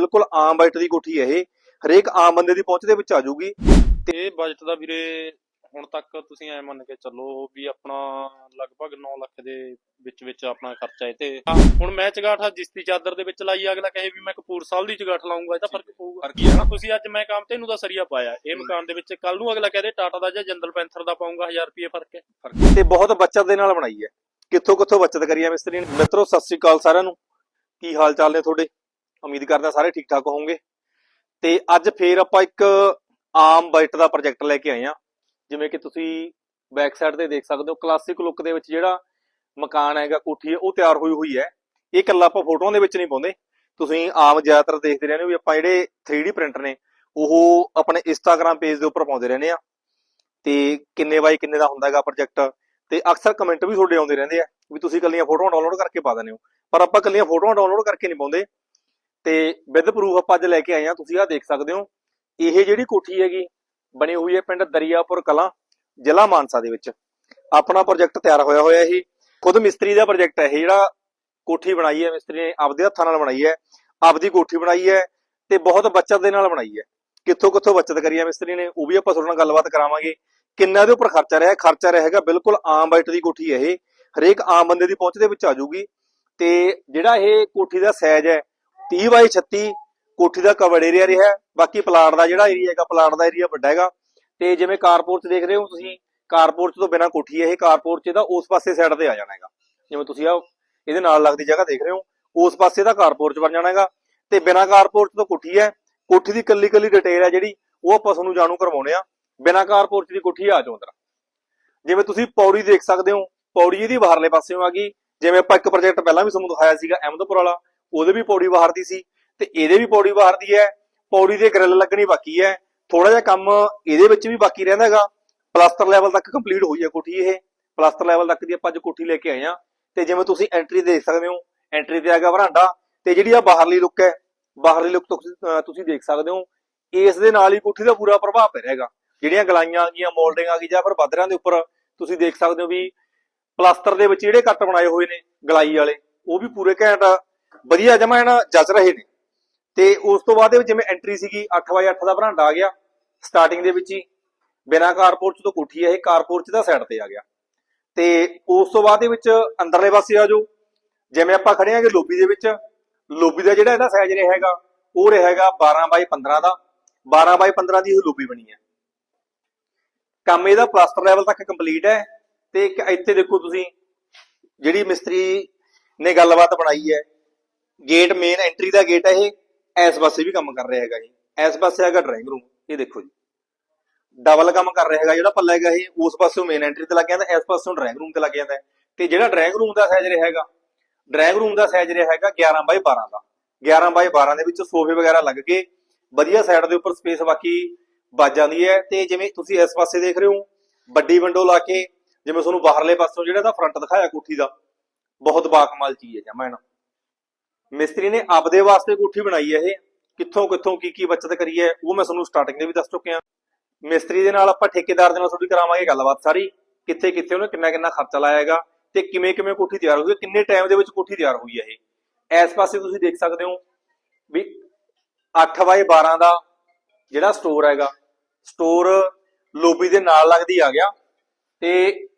ਬਿਲਕੁਲ ਆਮ ਬਜਟ ਦੀ ਕੋਠੀ ਹੈ ਇਹ। ਹਰੇਕ ਆਮ ਬੰਦੇ ਦੀ ਪਹੁੰਚ ਦੇ ਵਿੱਚ ਆ ਜਾਊਗੀ। ਇਹ ਬਜਟ ਦਾ ਵੀਰੇ ਹੁਣ ਤੱਕ ਤੁਸੀਂ ਐ ਮੰਨ ਕੇ ਚੱਲੋ ਵੀ ਆਪਣਾ ਲਗਭਗ 9 ਲੱਖ ਦੇ ਵਿੱਚ ਵਿੱਚ ਆਪਣਾ ਖਰਚਾ ਹੈ ਤੇ ਹੁਣ ਮੈਂ ਚਗਾਠਾ ਜਿਸਤੀ ਚਾਦਰ ਦੇ ਵਿੱਚ ਲਾਈ ਅਗਲਾ ਕਹੇ ਵੀ ਮੈਂ ਕਪੂਰ ਸਾਹਿਬ ਦੀ ਚਗਾਠ ਲਾਉਂਗਾ ਇਹ ਤਾਂ ਫ਼ਰਕ ਪਊਗਾ। ਫ਼ਰਕ ਹੀ ਹੈ ਨਾ। ਤੁਸੀਂ ਅੱਜ ਮੈਂ ਕੰਮ ਤੇ ਇਹਨੂੰ ਦਾ ਸਰੀਆ ਪਾਇਆ। ਇਹ ਮਕਾਨ ਦੇ ਵਿੱਚ ਕੱਲ ਨੂੰ ਅਗਲਾ ਕਹਦੇ ਟਾਟਾ ਦਾ ਜਾਂ ਜੰਦਲ ਪੈਂਥਰ ਦਾ ਪਾਉਂਗਾ 1000 ਰੁਪਏ ਫ਼ਰਕ ਹੈ। ਤੇ ਬਹੁਤ ਬੱਚਤ ਦੇ ਨਾਲ ਬਣਾਈ ਹੈ। ਕਿੱਥੋਂ ਕਿੱਥੋਂ ਬੱਚਤ ਕਰੀ ਹੈ ਮਿਸਤਰੀ ਨੇ? ਮਿੱਤਰੋ ਸਤਿ ਸ੍ਰੀ ਅਕਾਲ ਸਾਰਿਆਂ ਨੂੰ। ਕੀ ਹਾਲ ਚਾਲ ਨੇ ਤੁਹਾਡੇ? ਉਮੀਦ ਕਰਦਾ ਸਾਰੇ ਠੀਕ ਠਾਕ ਹੋਵੋਗੇ। ਤੇ ਅੱਜ ਫੇਰ ਆਪਾਂ ਇੱਕ ਆਮ ਬਜਟ ਦਾ ਪ੍ਰੋਜੈਕਟ ਲੈ ਕੇ ਆਏ ਆ ਜਿਵੇਂ ਕਿ ਤੁਸੀਂ ਬੈਕ ਸਾਈਡ ਤੇ ਦੇਖ ਸਕਦੇ ਹੋ ਕਲਾਸਿਕ ਲੁੱਕ ਦੇ ਵਿੱਚ ਜਿਹੜਾ ਮਕਾਨ ਹੈਗਾ, ਕੋਠੀ ਹੈ, ਉਹ ਤਿਆਰ ਹੋਈ ਹੋਈ ਹੈ। ਇਹ ਇਕੱਲਾ ਆਪਾਂ ਫੋਟੋਆਂ ਦੇ ਵਿੱਚ ਨਹੀਂ ਪਾਉਂਦੇ। ਤੁਸੀਂ ਆਮ ਜ਼ਿਆਦਾਤਰ ਦੇਖਦੇ ਰਹਿੰਦੇ ਹੋ ਵੀ ਆਪਾਂ ਜਿਹੜੇ 3D ਪ੍ਰਿੰਟਰ ਨੇ, ਉਹ ਆਪਣੇ ਇੰਸਟਾਗ੍ਰam ਪੇਜ ਦੇ ਉੱਪਰ ਪਾਉਂਦੇ ਰਹਿੰਦੇ ਆ। ਤੇ ਕਿੰਨੇ ਬਾਈ ਕਿੰਨੇ ਦਾ ਹੁੰਦਾ ਹੈਗਾ ਪ੍ਰੋਜੈਕਟ ਤੇ ਅਕਸਰ ਕਮੈਂਟ ਵੀ ਤੁਹਾਡੇ ਆਉਂਦੇ ਰਹਿੰਦੇ ਆ ਵੀ ਤੁਸੀਂ ਕੱਲੀਆਂ ਫੋਟੋਆਂ ਡਾਊਨਲੋਡ ਕਰਕੇ ਪਾ ਦਿੰਦੇ ਹੋ। ਪਰ ਆਪਾਂ ਕੱਲੀਆਂ ਫੋਟੋਆਂ ਡਾਊਨਲੋਡ ਕਰਕੇ ਨਹੀਂ ਪਾਉਂਦੇ। ਤੇ ਵਿਦ ਪ੍ਰੂਫ ਆਪਾਂ ਅੱਜ ਲੈ ਕੇ ਆਏ ਆ ਤੁਸੀਂ ਆਹ ਦੇਖ ਸਕਦੇ ਹੋ। ਇਹ ਜਿਹੜੀ ਕੋਠੀ ਹੈਗੀ, ਬਣੀ ਹੋਈ ਹੈ ਪਿੰਡ ਦਰਿਆਪੁਰ ਕਲਾਂ, ਜ਼ਿਲ੍ਹਾ ਮਾਨਸਾ ਦੇ ਵਿੱਚ। ਆਪਣਾ ਪ੍ਰੋਜੈਕਟ ਤਿਆਰ ਹੋਇਆ ਹੋਇਆ ਇਹ। ਖੁਦ ਮਿਸਤਰੀ ਦਾ ਪ੍ਰੋਜੈਕਟ ਹੈ ਇਹ ਜਿਹੜਾ। ਕੋਠੀ ਬਣਾਈ ਹੈ, ਮਿਸਤਰੀ ਨੇ ਆਪਦੇ ਹੱਥਾਂ ਨਾਲ ਬਣਾਈ ਹੈ। ਆਪਦੀ ਕੋਠੀ ਬਣਾਈ ਹੈ ਤੇ ਬਹੁਤ ਬੱਚਤ ਦੇ ਨਾਲ ਬਣਾਈ ਹੈ। ਕਿੱਥੋਂ ਕਿੱਥੋਂ ਬੱਚਤ ਕਰੀ ਹੈ ਮਿਸਤਰੀ ਨੇ, ਉਹ ਵੀ ਆਪਾਂ ਤੁਹਾਡੇ ਨਾਲ ਗੱਲਬਾਤ ਕਰਾਵਾਂਗੇ। ਕਿੰਨਾ ਇਹਦੇ ਉੱਪਰ ਖਰਚਾ ਰਿਹਾ, ਖਰਚਾ ਰਹੇਗਾ ਬਿਲਕੁਲ ਆਮ ਬਾਈਟ ਦੀ ਕੋਠੀ ਹੈ ਇਹ। ਹਰੇਕ ਆਮ ਬੰਦੇ ਦੀ ਪਹੁੰਚ ਦੇ ਵਿੱਚ ਆ ਜਾਊਗੀ ਤੇ ਜਿਹੜਾ ਇਹ ਕੋਠੀ ਦਾ ਸਾਈਜ਼ ਹੈ 30 ਬਾਈ 36 ਕੋਠੀ ਦਾ ਕਵਰ ਏਰੀਆ ਰਿਹਾ ਬਾਕੀ ਪਲਾਟ ਦਾ ਜਿਹੜਾ ਏਰੀਆ ਹੈਗਾ, ਪਲਾਟ ਦਾ ਏਰੀਆ ਵੱਡਾ ਹੈਗਾ। ਤੇ ਜਿਵੇਂ ਕਾਰਪੋਰਟ ਦੇਖ ਰਹੇ ਹੋ ਤੁਸੀਂ ਕਾਰਪੋਰਟ ਤੋਂ ਬਿਨਾ ਕੋਠੀ ਹੈ ਇਹ ਕਾਰਪੋਰਟ ਚ ਦਾ ਉਸ ਪਾਸੇ ਸਾਈਡ ਤੇ ਆ ਜਾਣਾ ਹੈਗਾ। ਜਿਵੇਂ ਤੁਸੀਂ ਆ ਇਹਦੇ ਨਾਲ ਲੱਗਦੀ ਜਗ੍ਹਾ ਦੇਖ ਰਹੇ ਹੋ, ਉਸ ਪਾਸੇ ਦਾ ਕਾਰਪੋਰਟ ਚ ਬਣ ਜਾਣਾ ਹੈਗਾ। ਤੇ ਬਿਨਾ ਕਾਰਪੋਰਟ ਤੋਂ ਕੋਠੀ ਹੈ। ਕੋਠੀ ਦੀ ਕੱਲੀ ਕੱਲੀ ਡਿਟੇਲ ਹੈ ਜਿਹੜੀ, ਉਹ ਆਪਾਂ ਤੁਹਾਨੂੰ ਜਾਣੂ ਕਰਵਾਉਣੇ ਆ। ਬਿਨਾ ਕਾਰਪੋਰਟ ਦੀ ਕੋਠੀ ਆ ਜਾਓ ਅੰਦਰ। ਜਿਵੇਂ ਤੁਸੀਂ ਪੌੜੀ ਦੇਖ ਸਕਦੇ ਹੋ, ਪੌੜੀ ਇਹਦੀ ਬਾਹਰਲੇ ਪਾਸਿਓਂ ਆ ਗਈ। ਜਿਵੇਂ ਆਪਾਂ ਇੱਕ ਪ੍ਰੋਜੈਕਟ ਪਹਿਲਾਂ ਵੀ ਤੁਹਾਨੂੰ ਦਿਖਾਇਆ ਸੀਗਾ, ਅਹਿਮਦਪੁਰ ਵਾਲਾ। ਉਹਦੇ ਵੀ ਪੌੜੀ ਬਾਹਰ ਦੀ ਸੀ ਤੇ ਇਹਦੇ ਵੀ ਪੌੜੀ ਬਾਹਰ ਦੀ ਹੈ, ਪੌੜੀ ਦੇ ਗ੍ਰਿਲ ਲੱਗਣੀ ਬਾਕੀ ਹੈ। ਥੋੜਾ ਜਿਹਾ ਕੰਮ ਇਹਦੇ ਵਿੱਚ ਵੀ ਬਾਕੀ ਰਹਿੰਦਾ ਹੈਗਾ। ਪਲਾਸਟਰ ਲੈਵਲ ਤੱਕ ਕੰਪਲੀਟ ਹੋਈ ਹੈ ਕੋਠੀ ਇਹ। ਪਲਾਸਟਰ ਲੈਵਲ ਤੱਕ ਦੀ ਆਪਾਂ ਅੱਜ ਕੋਠੀ ਲੈ ਕੇ ਆਏ ਆ ਤੇ ਜਿਵੇਂ ਤੁਸੀਂ ਐਂਟਰੀ ਦੇਖ ਸਕਦੇ ਹੋ ਐਂਟਰੀ ਤੇ ਹੈਗਾ ਵਰਾਂਡਾ। ਤੇ ਜਿਹੜੀ ਆ ਬਾਹਰਲੀ ਲੁੱਕ ਹੈ, ਬਾਹਰਲੀ ਲੁੱਕ ਤੁਸੀਂ ਦੇਖ ਸਕਦੇ ਹੋ। ਇਸ ਦੇ ਨਾਲ ਹੀ ਕੋਠੀ ਦਾ ਪੂਰਾ ਪ੍ਰਭਾਵ ਪੈ ਰਿਹਾ ਹੈਗਾ। ਜਿਹੜੀਆਂ ਗਲਾਈਆਂ ਆ ਗਈਆਂ ਮੋਲਡਿੰਗ ਆ ਗਈ ਜਾਂ ਫਿਰ ਬਾਦਰਿਆਂ ਦੇ ਉੱਪਰ ਤੁਸੀਂ ਦੇਖ ਸਕਦੇ ਹੋ ਵੀ ਪਲਾਸਟਰ ਦੇ ਵਿੱਚ ਜਿਹੜੇ ਕੱਟ ਬਣਾਏ ਹੋਏ ਨੇ, ਗਲਾਈ ਵਾਲੇ, ਉਹ ਵੀ ਪੂਰੇ ਘੈਂਟ ਵਧੀਆ ਜਮਾ ਇਹਨਾਂ ਜੱਜ ਰਹੇ ਨੇ। ਤੇ ਉਸ ਤੋਂ ਬਾਅਦ ਜਿਵੇਂ ਐਂਟਰੀ ਸੀਗੀ 8x8 ਦਾ ਬਰਾਂਡਾ ਆ ਗਿਆ। ਸਟਾਰਟਿੰਗ ਦੇ ਵਿੱਚ ਹੀ ਬਿਨਾ ਕਾਰਪੋਰਟ ਤੋਂ ਕੋਠੀ ਹੈ ਇਹ ਕਾਰਪੋਰਟ ਦਾ ਸਾਈਡ ਤੇ ਆ ਗਿਆ। ਤੇ ਉਸ ਤੋਂ ਬਾਅਦ ਦੇ ਵਿੱਚ ਅੰਦਰਲੇ ਪਾਸੇ ਆ ਜਾਓ। ਜਿਵੇਂ ਆਪਾਂ ਖੜੇ ਆਂਗੇ ਲੋਬੀ ਦੇ ਵਿੱਚ, ਲੋਬੀ ਦਾ ਜਿਹੜਾ ਇਹਦਾ ਸਾਈਜ਼ ਰਿਹਾ ਹੈਗਾ, ਉਹ ਰਿਹਾ ਹੈਗਾ 12 ਬਾਈ 15 ਦਾ। 12 ਬਾਈ 15 ਦੀ ਇਹ ਲੋਬੀ ਬਣੀ ਹੈ। ਕੰਮ ਇਹਦਾ ਪਲਾਸਟਰ ਲੈਵਲ ਤੱਕ ਕੰਪਲੀਟ ਹੈ। ਤੇ ਇੱਥੇ ਦੇਖੋ ਤੁਸੀਂ, ਜਿਹੜੀ ਮਿਸਤਰੀ ਨੇ ਗੱਲਬਾਤ ਬਣਾਈ ਹੈ ਗੇਟ ਮੇਨ ਐਂਟਰੀ ਦਾ ਗੇਟ ਹੈ ਇਹ, ਇਸ ਪਾਸੇ ਵੀ ਕੰਮ ਕਰ ਰਿਹਾ ਹੈਗਾ ਜੀ ਇਸ ਪਾਸੇ ਹੈਗਾ ਡਰਾਇੰਗ ਰੂਮ ਇਹ ਦੇਖੋ ਜੀ। ਡਬਲ ਕੰਮ ਕਰ ਰਿਹਾ ਹੈਗਾ ਜਿਹੜਾ ਪੱਲਾ ਹੈਗਾ ਇਹ, ਉਸ ਪਾਸੋਂ ਮੇਨ ਐਂਟਰੀ ਤੇ ਲੱਗ ਜਾਂਦਾ, ਇਸ ਪਾਸੋਂ ਡਰਾਇੰਗ ਰੂਮ ਤੇ ਲੱਗ ਜਾਂਦਾ। ਤੇ ਜਿਹੜਾ ਡਰਾਇੰਗ ਰੂਮ ਦਾ ਸਾਈਜ਼ ਰਿਹਾ ਹੈਗਾ ਡਰਾਇੰਗ ਰੂਮ ਦਾ ਸਾਈਜ਼ ਰਿਹਾ ਹੈਗਾ 11 ਬਾਈ 12 ਦਾ। 11 ਬਾਈ 12 ਦੇ ਵਿੱਚ ਸੋਫੇ ਵਗੈਰਾ ਲੱਗ ਕੇ ਵਧੀਆ ਸਾਈਡ ਦੇ ਉੱਪਰ ਸਪੇਸ ਬਾਕੀ ਬਚ ਜਾਂਦੀ ਹੈ। ਤੇ ਜਿਵੇਂ ਤੁਸੀਂ ਇਸ ਪਾਸੇ ਦੇਖ ਰਹੇ ਹੋ, ਵੱਡੀ ਵਿੰਡੋ ਲਾ ਕੇ, ਜਿਵੇਂ ਤੁਹਾਨੂੰ ਬਾਹਰਲੇ ਪਾਸੋਂ ਜਿਹੜਾ ਦਾ ਫਰੰਟ ਦਿਖਾਇਆ ਕੋਠੀ ਦਾ, ਬਹੁਤ ਬਾਕਮਾਲ ਚੀਜ਼ ਹੈ ਜਮਾ ਇਹਨਾਂ। ਮਿਸਤਰੀ ਨੇ ਆਪਦੇ ਵਾਸਤੇ ਕੋਠੀ ਬਣਾਈ ਹੈ ਇਹ। ਕਿੱਥੋਂ ਕਿੱਥੋਂ ਕੀ ਕੀ ਬਚਤ ਕਰੀ ਹੈ, ਉਹ ਮੈਂ ਤੁਹਾਨੂੰ ਸਟਾਰਟਿੰਗ ਦੇ ਵੀ ਦੱਸ ਚੁੱਕਿਆ। ਮਿਸਤਰੀ ਦੇ ਨਾਲ ਆਪਾਂ ਠੇਕੇਦਾਰ ਦੇ ਨਾਲ ਥੋੜੀ ਕਰਾਵਾਂਗੇ ਗੱਲਬਾਤ ਸਾਰੀ। ਕਿੱਥੇ ਕਿੱਥੇ ਉਹਨੇ ਕਿੰਨਾ ਕਿੰਨਾ ਖਰਚਾ ਲਾਇਆ ਹੈਗਾ ਤੇ ਕਿਵੇਂ ਕਿਵੇਂ ਕੋਠੀ ਤਿਆਰ ਹੋਈ ਹੈ, ਕਿੰਨੇ ਟਾਈਮ ਦੇ ਵਿੱਚ ਕੋਠੀ ਤਿਆਰ ਹੋਈ ਹੈ ਇਹ। ਇਸ ਪਾਸੇ ਤੁਸੀਂ ਦੇਖ ਸਕਦੇ ਹੋ ਵੀ 8 ਬਾਏ 12 ਦਾ ਜਿਹੜਾ ਸਟੋਰ ਹੈਗਾ ਸਟੋਰ ਲੋਬੀ ਦੇ ਨਾਲ ਲੱਗਦੀ ਆ ਗਿਆ। ਤੇ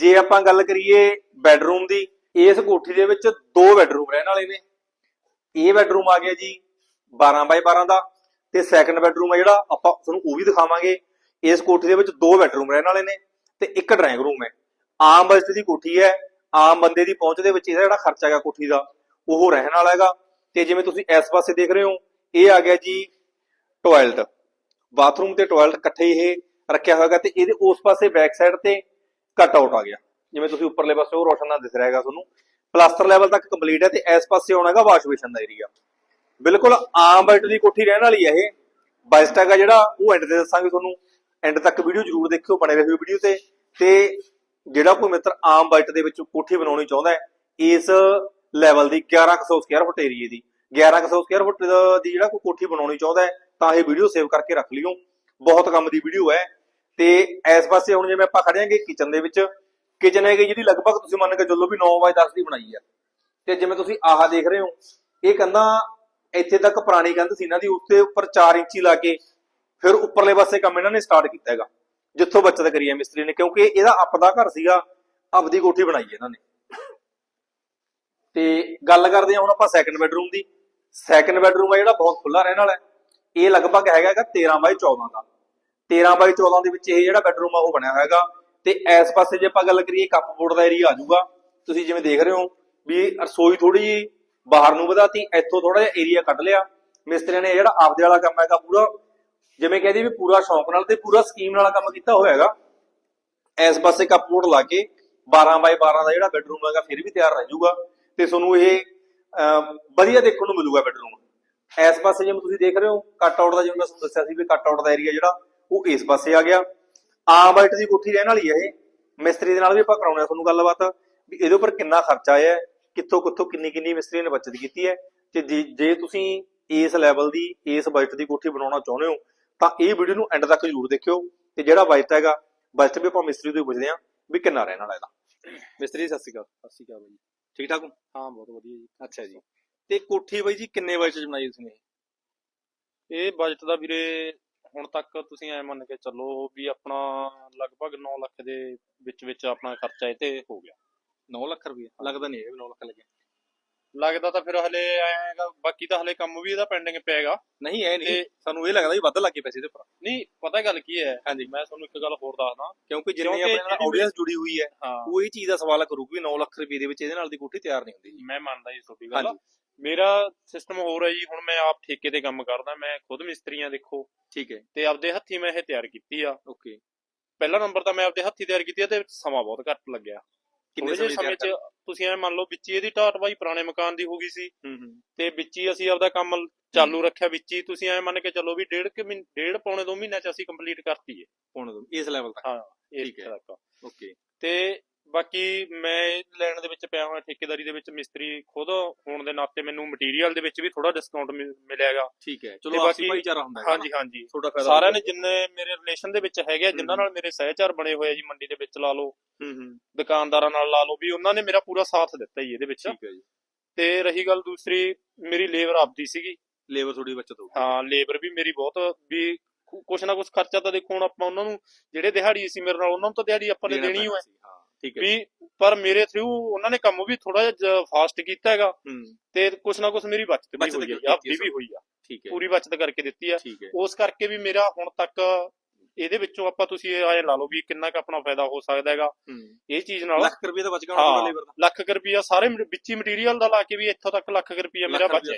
ਜੇ ਆਪਾਂ ਗੱਲ ਕਰੀਏ ਬੈੱਡਰੂਮ ਦੀ, ਇਸ ਕੋਠੀ ਦੇ ਵਿੱਚ ਦੋ ਬੈੱਡਰੂਮ ਰਹਿਣ ਵਾਲੇ ਨੇ। ਇਹ ਬੈਡਰੂਮ ਆ ਗਿਆ ਜੀ 12 ਬਾਈ 12 ਦਾ, ਤੇ ਸੈਕੰਡ ਬੈੱਡਰੂਮ ਆ ਜਿਹੜਾ, ਆਪਾਂ ਤੁਹਾਨੂੰ ਉਹ ਵੀ ਦਿਖਾਵਾਂਗੇ। ਇਸ ਕੋਠੀ ਦੇ ਵਿੱਚ ਦੋ ਬੈਡਰੂਮ ਰਹਿਣ ਵਾਲੇ ਨੇ ਤੇ ਇੱਕ ਡਰਾਇੰਗ ਰੂਮ ਹੈ। ਆਮ ਬਜਟ ਦੀ ਕੋਠੀ ਹੈ, ਆਮ ਬੰਦੇ ਦੀ ਪਹੁੰਚ ਦੇ ਵਿੱਚ ਇਹਦਾ ਜਿਹੜਾ ਖਰਚਾ ਹੈਗਾ ਕੋਠੀ ਦਾ, ਉਹ ਰਹਿਣ ਵਾਲਾ ਹੈਗਾ। ਤੇ ਜਿਵੇਂ ਤੁਸੀਂ ਇਸ ਪਾਸੇ ਦੇਖ ਰਹੇ ਹੋ, ਇਹ ਆ ਗਿਆ ਜੀ ਟਾਇਲਟ ਬਾਥਰੂਮ ਤੇ ਟਾਇਲਟ ਇਕੱਠੇ ਇਹ ਰੱਖਿਆ ਹੋਇਆਗਾ ਤੇ ਇਹਦੇ ਉਸ ਪਾਸੇ ਬੈਕ ਸਾਈਡ ਤੇ ਕੱਟ ਆਊਟ ਆ ਗਿਆ। ਜਿਵੇਂ ਤੁਸੀਂ ਉੱਪਰਲੇ ਪਾਸੇ ਉਹ ਰੋਸ਼ਨ ਨਾਲ ਦਿਸ ਰਿਹਾ ਹੈਗਾ ਤੁਹਾਨੂੰ। ਪਲਾਸਟਰ ਲੈਵਲ ਤੱਕ ਕੰਪਲੀਟ ਹੈ ਤੇ ਇਸ ਪਾਸੇ ਆਉਣਾ ਹੈਗਾ ਵਾਸ਼ ਬੇਸ਼ਨ ਦਾ ਏਰੀਆ ਬਿਲਕੁਲ ਆਮ ਬਜਟ ਦੀ ਕੋਠੀ ਰਹਿਣ ਵਾਲੀ ਹੈ ਇਹ। ਬਜਟ ਹੈਗਾ ਜਿਹੜਾ, ਉਹ ਐਂਡ ਤੇ ਦੱਸਾਂਗੇ ਤੁਹਾਨੂੰ। ਐਂਡ ਤੱਕ ਵੀਡੀਓ ਜ਼ਰੂਰ ਦੇਖਿਓ, ਬਣੇ ਰਹੋ ਵੀਡੀਓ ਤੇ। ਤੇ ਜਿਹੜਾ ਕੋਈ ਮਿੱਤਰ ਆਮ ਬਜਟ ਦੇ ਵਿੱਚ ਕੋਠੀ ਬਣਾਉਣੀ ਚਾਹੁੰਦਾ ਹੈ, ਇਸ ਲੈਵਲ ਦੀ 1100 ਸਕੁਅਰ ਫੁੱਟ ਏਰੀਏ ਦੀ। 1100 ਸਕੁਅਰ ਫੁੱਟ ਦੀ ਜਿਹੜਾ ਕੋਈ ਕੋਠੀ ਬਣਾਉਣੀ ਚਾਹੁੰਦਾ ਹੈ, ਤਾਂ ਇਹ ਵੀਡੀਓ ਸੇਵ ਕਰਕੇ ਰੱਖ ਲਿਓ। ਬਹੁਤ ਕੰਮ ਦੀ ਵੀਡੀਓ ਹੈ। ਤੇ ਇਸ ਪਾਸੇ ਹੁਣ ਜਿਵੇਂ ਆਪਾਂ ਖੜੇ ਖੜਿਆਂਗੇ ਕਿਚਨ ਦੇ ਵਿੱਚ ਕਿਚਨ ਹੈਗੀ ਜਿਹੜੀ ਲਗਭਗ ਤੁਸੀਂ ਮੰਨ ਕੇ ਚੱਲੋ ਵੀ 9 ਬਾਈ 10 ਦੀ ਬਣਾਈ ਹੈ ਤੇ ਜਿਵੇਂ ਤੁਸੀਂ ਆਹ ਦੇਖ ਰਹੇ ਹੋ, ਇਹ ਕੰਧਾਂ ਇੱਥੇ ਤੱਕ ਪੁਰਾਣੀ ਕੰਧ ਸੀ ਇਹਨਾਂ ਦੀ ਉੱਤੇ ਉੱਪਰ 4 ਇੰਚੀ ਲਾ ਕੇ ਫਿਰ ਉੱਪਰਲੇ ਪਾਸੇ ਕੰਮ ਇਹਨਾਂ ਨੇ ਸਟਾਰਟ ਕੀਤਾ ਹੈਗਾ, ਜਿੱਥੋਂ ਬਚਤ ਕਰੀ ਹੈ ਮਿਸਤਰੀ ਨੇ, ਕਿਉਂਕਿ ਇਹਦਾ ਆਪਦਾ ਘਰ ਸੀਗਾ, ਆਪਦੀ ਕੋਠੀ ਬਣਾਈ ਹੈ ਇਹਨਾਂ ਨੇ। ਤੇ ਗੱਲ ਕਰਦੇ ਹਾਂ ਹੁਣ ਆਪਾਂ ਸੈਕੰਡ ਬੈਡਰੂਮ ਦੀ। ਸੈਕੰਡ ਬੈਡਰੂਮ ਹੈ ਜਿਹੜਾ ਬਹੁਤ ਖੁੱਲਾ ਰਹਿਣ ਵਾਲਾ ਇਹ ਲਗਭਗ ਹੈਗਾ ਹੈਗਾ 13 ਬਾਈ 14 ਦਾ। 13 ਬਾਈ 14 ਦੇ ਵਿੱਚ ਇਹ ਜਿਹੜਾ ਬੈਡਰੂਮ ਆ, ਉਹ ਬਣਿਆ ਹੋਇਆ ਹੈਗਾ। ਤੇ ਇਸ ਪਾਸੇ ਜੇ ਆਪਾਂ ਗੱਲ ਕਰੀਏ ਕੱਪਬੋਰਡ ਦਾ ਏਰੀਆ ਆ ਜਾਊਗਾ। ਤੁਸੀਂ ਜਿਵੇਂ ਦੇਖ ਰਹੇ ਹੋ ਵੀ ਰਸੋਈ ਥੋੜੀ ਜੀ ਬਾਹਰ ਨੂੰ ਵਧਾਤੀ ਇੱਥੋਂ ਥੋੜਾ ਜਿਹਾ ਏਰੀਆ ਕੱਢ ਲਿਆ। ਮਿਸਤਰੀਆਂ ਨੇ ਜਿਹੜਾ ਆਪਦੇ ਵਾਲਾ ਕੰਮ ਹੈਗਾ ਪੂਰਾ ਜਿਵੇਂ ਕਹਿੰਦੇ ਵੀ ਪੂਰਾ ਸ਼ੌਂਕ ਨਾਲ ਤੇ ਪੂਰਾ ਸਕੀਮ ਨਾਲ ਕੰਮ ਕੀਤਾ ਹੋਇਆ ਹੈਗਾ। ਇਸ ਪਾਸੇ ਕੱਪਬੋਰਡ ਲਾ ਕੇ 12 ਬਾਈ 12 ਦਾ ਜਿਹੜਾ ਬੈਡਰੂਮ ਹੈਗਾ ਫਿਰ ਵੀ ਤਿਆਰ ਰਹਿ ਜਾਊਗਾ ਤੇ ਤੁਹਾਨੂੰ ਇਹ ਅਮ, ਵਧੀਆ ਦੇਖਣ ਨੂੰ ਮਿਲੂਗਾ ਬੈਡਰੂਮ ਇਸ ਪਾਸੇ ਜਿਵੇਂ ਤੁਸੀਂ ਦੇਖ ਰਹੇ ਹੋ ਕੱਟ ਆਊਟ ਦਾ ਜਿਵੇਂ ਮੈਂ ਤੁਹਾਨੂੰ ਦੱਸਿਆ ਸੀ ਵੀ ਕੱਟ ਆਊਟ ਦਾ ਏਰੀਆ ਜਿਹੜਾ ਉਹ ਇਸ ਪਾਸੇ ਆ ਗਿਆ। ਆਮ ਵਾਈਟ ਦੀ ਕੋਠੀ ਰਹਿਣ ਵਾਲੀ ਹੈ ਇਹ। ਮਿਸਤਰੀ ਦੇ ਨਾਲ ਵੀ ਆਪਾਂ ਕਰਾਉਣੇ ਆ ਤੁਹਾਨੂੰ ਗੱਲਬਾਤ। ਵੀ ਇਹਦੇ ਉੱਪਰ ਕਿੰਨਾ ਖਰਚਾ ਆਇਆ ਕਿੱਥੋਂ ਕਿੱਥੋਂ ਕਿੰਨੀ ਕਿੰਨੀ ਮਿਸਤਰੀ ਨੇ ਬਚਤ ਕੀਤੀ ਹੈ। ਤੇ ਜੇ ਤੁਸੀਂ ਇਸ ਲੈਵਲ ਦੀ ਇਸ ਬਜਟ ਦੀ ਕੋਠੀ ਬਣਾਉਣਾ ਚਾਹੁੰਦੇ ਹੋ ਤਾਂ ਇਹ ਵੀਡੀਓ ਨੂੰ ਐਂਡ ਤੱਕ ਜ਼ਰੂਰ ਦੇਖਿਓ। ਤੇ ਜਿਹੜਾ ਬਜਟ ਹੈਗਾ ਬਜਟ ਵੀ ਆਪਾਂ ਮਿਸਤਰੀ ਤੋਂ ਹੀ ਪੁੱਛਦੇ ਹਾਂ ਵੀ ਕਿੰਨਾ ਰਹਿਣ ਵਾਲਾ ਇਹਦਾ। ਮਿਸਤਰੀ ਸਤਿ ਸ਼੍ਰੀ ਅਕਾਲ। ਸਤਿ ਸ਼੍ਰੀ ਅਕਾਲ ਬਾਈ। ਠੀਕ ਠਾਕ ਹੋ? ਹਾਂ ਬਹੁਤ ਵਧੀਆ ਜੀ। ਅੱਛਾ ਜੀ। ਤੇ ਕੋਠੀ ਬਾਈ ਜੀ ਕਿੰਨੇ ਬਜਟ ਚ ਬਣਾਈ ਤੁਸੀਂ ਇਹ? ਬਜਟ ਦਾ ਵੀਰੇ ਹੁਣ ਤੱਕ ਤੁਸੀਂ ਐ ਮੰਨ ਕੇ ਚੱਲੋ ਵੀ ਆਪਣਾ ਲਗਭਗ 9 ਲੱਖ ਦੇ ਵਿੱਚ ਵਿੱਚ ਆਪਣਾ ਖਰਚਾ ਇਹ ਤੇ ਹੋ ਗਿਆ। 9 ਲੱਖ ਰੁਪਏ ਲੱਗਦਾ ਨਹੀਂ ਹੈ 9 ਲੱਖ ਲੱਗੇ। ਲੱਗਦਾ ਤਾਂ ਫਿਰ ਹਲੇ ਆਏਗਾ ਬਾਕੀ ਤਾਂ ਹਲੇ ਕੰਮ ਵੀ ਇਹਦਾ ਪੈਂਡਿੰਗ ਪਿਆਗਾ। ਨਹੀਂ ਐ ਨਹੀਂ। ਸਾਨੂੰ ਇਹ ਲੱਗਦਾ ਵੀ ਵੱਧ ਲੱਗੇ ਪੈਸੇ ਦੇ ਉੱਪਰ। ਨਹੀਂ ਪਤਾ ਗੱਲ ਕੀ ਹੈ? ਹਾਂਜੀ। ਮੈਂ ਤੁਹਾਨੂੰ ਇੱਕ ਗੱਲ ਹੋਰ ਦੱਸਦਾ। ਕਿਉਂਕਿ ਜਿੰਨੀ ਆਪਣੇ ਨਾਲ ਆਡੀਅנס ਜੁੜੀ ਹੋਈ ਹੈ ਉਹ ਇਹ ਚੀਜ਼ ਦਾ ਸਵਾਲ ਕਰੂਗੀ ਵੀ 9 ਲੱਖ ਰੁਪਏ ਦੇ ਵਿੱਚ ਇਹਦੇ ਨਾਲ ਦੀ ਕੋਠੀ ਤਿਆਰ ਨਹੀਂ ਹੁੰਦੀ ਮੈਂ ਮੰਨਦਾ ਜੀ ਤੁਹਾਡੀ ਗੱਲ। ਮੇਰਾ ਸਿਸਟਮ ਹੋਰ ਹੈ ਜੀ ਹੁਣ ਮੈਂ ਆਪ ਠੇਕੇ ਤੇ ਕੰਮ ਕਰਦਾ ਮੈਂ ਖੁਦ ਮਿਸਤਰੀਆਂ ਦੇਖੋ। ਠੀਕ ਹੈ। ਤੇ ਆਪਦੇ ਹੱਥੀ ਮੈਂ ਇਹ ਤਿਆਰ ਕੀਤੀ ਆ। ਓਕੇ। ਪਹਿਲਾ ਨੰਬਰ ਤਾਂ ਮੈਂ ਆਪਦੇ ਹੱਥੀ ਤਿਆਰ ਕੀਤੀ ਆ ਤੇ ਸਮਾਂ ਬਹੁਤ ਘੱਟ ਲੱਗਿਆ। ਕਿੰਨੇ ਸਮੇਂ 'ਚ ਤੁਸੀਂ ਐ ਮੰਨ ਲਓ ਵਿੱਚ ਇਹਦੀ ਢਾਟ ਬਾਈ ਪੁਰਾਣੇ ਮਕਾਨ ਦੀ ਹੋ ਗਈ ਸੀ। ਹੂੰ ਹੂੰ। ਤੇ ਵਿੱਚ ਹੀ ਅਸੀਂ ਆਪਦਾ ਕੰਮ ਚਾਲੂ ਰੱਖਿਆ। ਵਿੱਚ ਹੀ ਤੁਸੀਂ ਐ ਮੰਨ ਕੇ ਚੱਲੋ ਵੀ ਡੇਢ ਕਿ ਮਹੀਨੇ ਡੇਢ ਪੌਣੇ 2 ਮਹੀਨਿਆਂ 'ਚ ਅਸੀਂ ਕੰਪਲੀਟ ਕਰਤੀ ਹੈ ਹੁਣ ਇਸ ਲੈਵਲ ਤੱਕ। ਹਾਂ ਠੀਕ ਹੈ। ਓਕੇ। ਤੇ ਬਾਕੀ ਮੈਂ ਲੈਣ ਦੇ ਵਿੱਚ ਪਿਆ ਹੋਇਆ ਠੇਕੇਦਾਰੀ ਦੇ ਵਿੱਚ ਮਿਸਤਰੀ ਖੁਦ ਹੋਣ ਦੇ ਨਾਤੇ ਮੈਨੂੰ ਮਟੀਰੀਅਲ ਦੇ ਵਿੱਚ ਵੀ ਥੋੜਾ ਡਿਸਕਾਊਂਟ ਮਿਲਿਆਗਾ। ਠੀਕ ਹੈ ਚਲੋ ਆਪਸੀ ਭਾਈਚਾਰਾ ਹੁੰਦਾ ਹੈ ਹਾਂਜੀ ਹਾਂਜੀ। ਤੁਹਾਡਾ ਫਾਇਦਾ ਸਾਰਿਆਂ ਨੇ ਜਿੰਨੇ ਮੇਰੇ ਰਿਲੇਸ਼ਨ ਦੇ ਵਿੱਚ ਹੈਗੇ ਆ, ਜਿਨ੍ਹਾਂ ਨਾਲ ਮੇਰੇ ਸਹਿਚਾਰ ਬਣੇ ਹੋਏ ਆ ਜੀ ਮੰਡੀ ਦੇ ਵਿੱਚ ਲਾ ਲਓ ਹੂੰ ਹੂੰ। ਦੁਕਾਨਦਾਰਾਂ ਨਾਲ ਲਾ ਲਓ ਵੀ ਉਹਨਾਂ ਨੇ ਮੇਰਾ ਪੂਰਾ ਸਾਥ ਦਿੱਤਾ ਜੀ ਇਹਦੇ ਵਿੱਚ। ਠੀਕ ਹੈ ਜੀ। ਤੇ ਰਹੀ ਗੱਲ ਦੂਸਰੀ ਮੇਰੀ ਲੇਬਰ ਆਪਦੀ ਸੀਗੀ। ਲੇਬਰ ਥੋੜੀ ਬਚਤ ਹੋਊਗੀ ਹਾਂ ਲੇਬਰ ਵੀ ਮੇਰੀ ਬਹੁਤ ਵੀ ਕੁਛ ਨਾ ਕੁਛ ਖਰਚਾ ਤਾਂ ਦੇਖੋ ਹੁਣ ਆਪਾਂ ਉਹਨਾਂ ਨੂੰ ਜਿਹੜੇ ਦਿਹਾੜੀ ਸੀ ਮੇਰੇ ਨਾਲ ਉਹਨਾਂ ਨੂੰ ਤਾਂ ਦਿਹਾੜੀ ਆਪਾਂ ਨੇ ਦੇਣਾ ਹੋਏ ਹਾਂ। ਠੀਕ ਹੈ। ਵੀ ਪਰ ਮੇਰੇ ਥਰੂ ਉਹਨਾਂ ਨੇ ਕੰਮ ਵੀ ਥੋੜਾ ਜਿਹਾ ਫਾਸਟ ਕੀਤਾ ਹੈਗਾ ਹੂੰ। ਤੇ ਕੁਛ ਨਾ ਕੁਛ ਮੇਰੀ ਬਚਤ ਵੀ ਹੋਈ ਹੈ ਆਪਦੀ ਹੈ ਵੀ ਹੋਈ ਆ। ਠੀਕ ਹੈ। ਪੂਰੀ ਬਚਤ ਕਰਕੇ ਦਿੱਤੀ ਆ। ਹੈ। ਉਸ ਕਰਕੇ ਵੀ ਮੇਰਾ ਹੁਣ ਤੱਕ ਇਹਦੇ ਵਿੱਚੋਂ ਆਪਾਂ ਤੁਸੀਂ ਇਹ ਆਏ ਲਾ ਲਓ ਵੀ ਕਿੰਨਾ ਕੁ ਆਪਣਾ ਫਾਇਦਾ ਹੋ ਸਕਦਾ ਹੈਗਾ। ਹੂੰ। ਇਹ ਚੀਜ਼ ਨਾਲ ਲੱਖ ਰੁਪਏ ਦਾ ਬਚ ਗਿਆ ਹਾਂ। ਹੋਣਾ ਲੇਬਰ ਦਾ। ਲੱਖ ਰੁਪਈਆ ਸਾਰੇ ਵਿੱਚੀ ਮਟੀਰੀਅਲ ਦਾ ਲਾ ਕੇ ਵੀ ਇੱਥੋਂ ਤੱਕ ਲੱਖ ਰੁਪਈਆ ਮੇਰਾ ਬਚਿਆ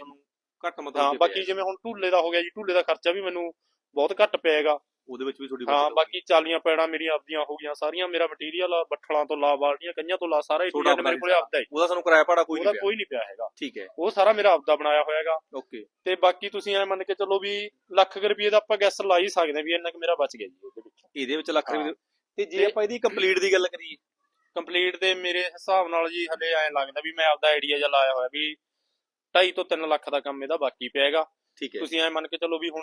ਘੱਟ ਮਤਲਬ ਹਾਂ ਬਾਕੀ। ਜਿਵੇਂ ਹੁਣ ਢੂਲੇ ਦਾ ਹੋ ਗਿਆ ਜੀ ਢੂਲੇ ਦਾ ਖਰਚਾ ਵੀ ਮੈਨੂੰ ਬਹੁਤ ਘੱਟ ਪਿਆਗਾ ਉਹਦੇ ਵਿੱਚ ਵੀ ਥੋੜੀ ਹਾਂ ਬਾਕੀ ਚਾਲੀਆਂ ਪੈੜਾਂ ਮੇਰੀਆਂ ਆਪਦੀਆਂ ਹੋ ਗਈਆਂ। ਸਾਰੀਆਂ ਮੇਰਾ ਮਟੀਰੀਅਲ ਬੱਠਲਾਂ ਤੋਂ ਲਾ ਬਾਲਟੀਆਂ ਕਈਆਂ ਤੋਂ ਲਾ ਸਾਰਾ ਇੰਡੀਆ ਮੇਰੇ ਕੋਲੇ ਆਪਦਾ ਹੀ। ਉਹਦਾ ਸਾਨੂੰ ਕਿਰਾਇਆ ਭਾੜਾ ਕੋਈ ਨਹੀਂ ਪਿਆ। ਕੋਈ ਨਹੀਂ ਪਿਆ ਹੈਗਾ। ਠੀਕ ਹੈ। ਉਹ ਸਾਰਾ ਮੇਰਾ ਆਪਦਾ ਬਣਾਇਆ ਹੋਇਆ ਹੈਗਾ ਓਕੇ। ਤੇ ਬਾਕੀ ਤੁਸੀਂ ਐ ਮੰਨ ਕੇ ਚੱਲੋ ਵੀ ਲੱਖ ਰੁਪਏ ਦਾ ਆਪਾਂ ਗੈਸ ਲਾ ਹੀ ਸਕਦੇ ਵੀ ਇੰਨਾ ਕੁ ਮੇਰਾ ਬਚ ਗਿਆ ਜੀ ਉਹਦੇ ਵਿੱਚ। ਇਹਦੇ ਵਿੱਚ ਲੱਖ ਰੁਪਏ ਤੇ ਜੇ ਆਪਾਂ ਇਹਦੀ ਕੰਪਲੀਟ ਦੀ ਗੱਲ ਕਰੀਏ। ਕੰਪਲੀਟ ਦੇ ਮੇਰੇ ਹਿਸਾਬ ਨਾਲ ਜੀ ਹਲੇ ਐ ਲੱਗਦਾ ਵੀ ਮੈਂ ਆਪਦਾ ਆਈਡੀਆ ਜਿਹਾ ਲਾਇਆ ਹੋਇਆ ਵੀ 2.5 ਤੋਂ 3 ਲੱਖ ਦਾ ਕੰਮ ਇਹਦਾ ਬਾਕੀ ਪਿਆ ਹੈਗਾ ਠੀਕ ਹੈ ਤੁਸੀਂ ਐ ਮੰਨ ਕੇ ਚੱਲੋ ਵੀ ਹੁਣ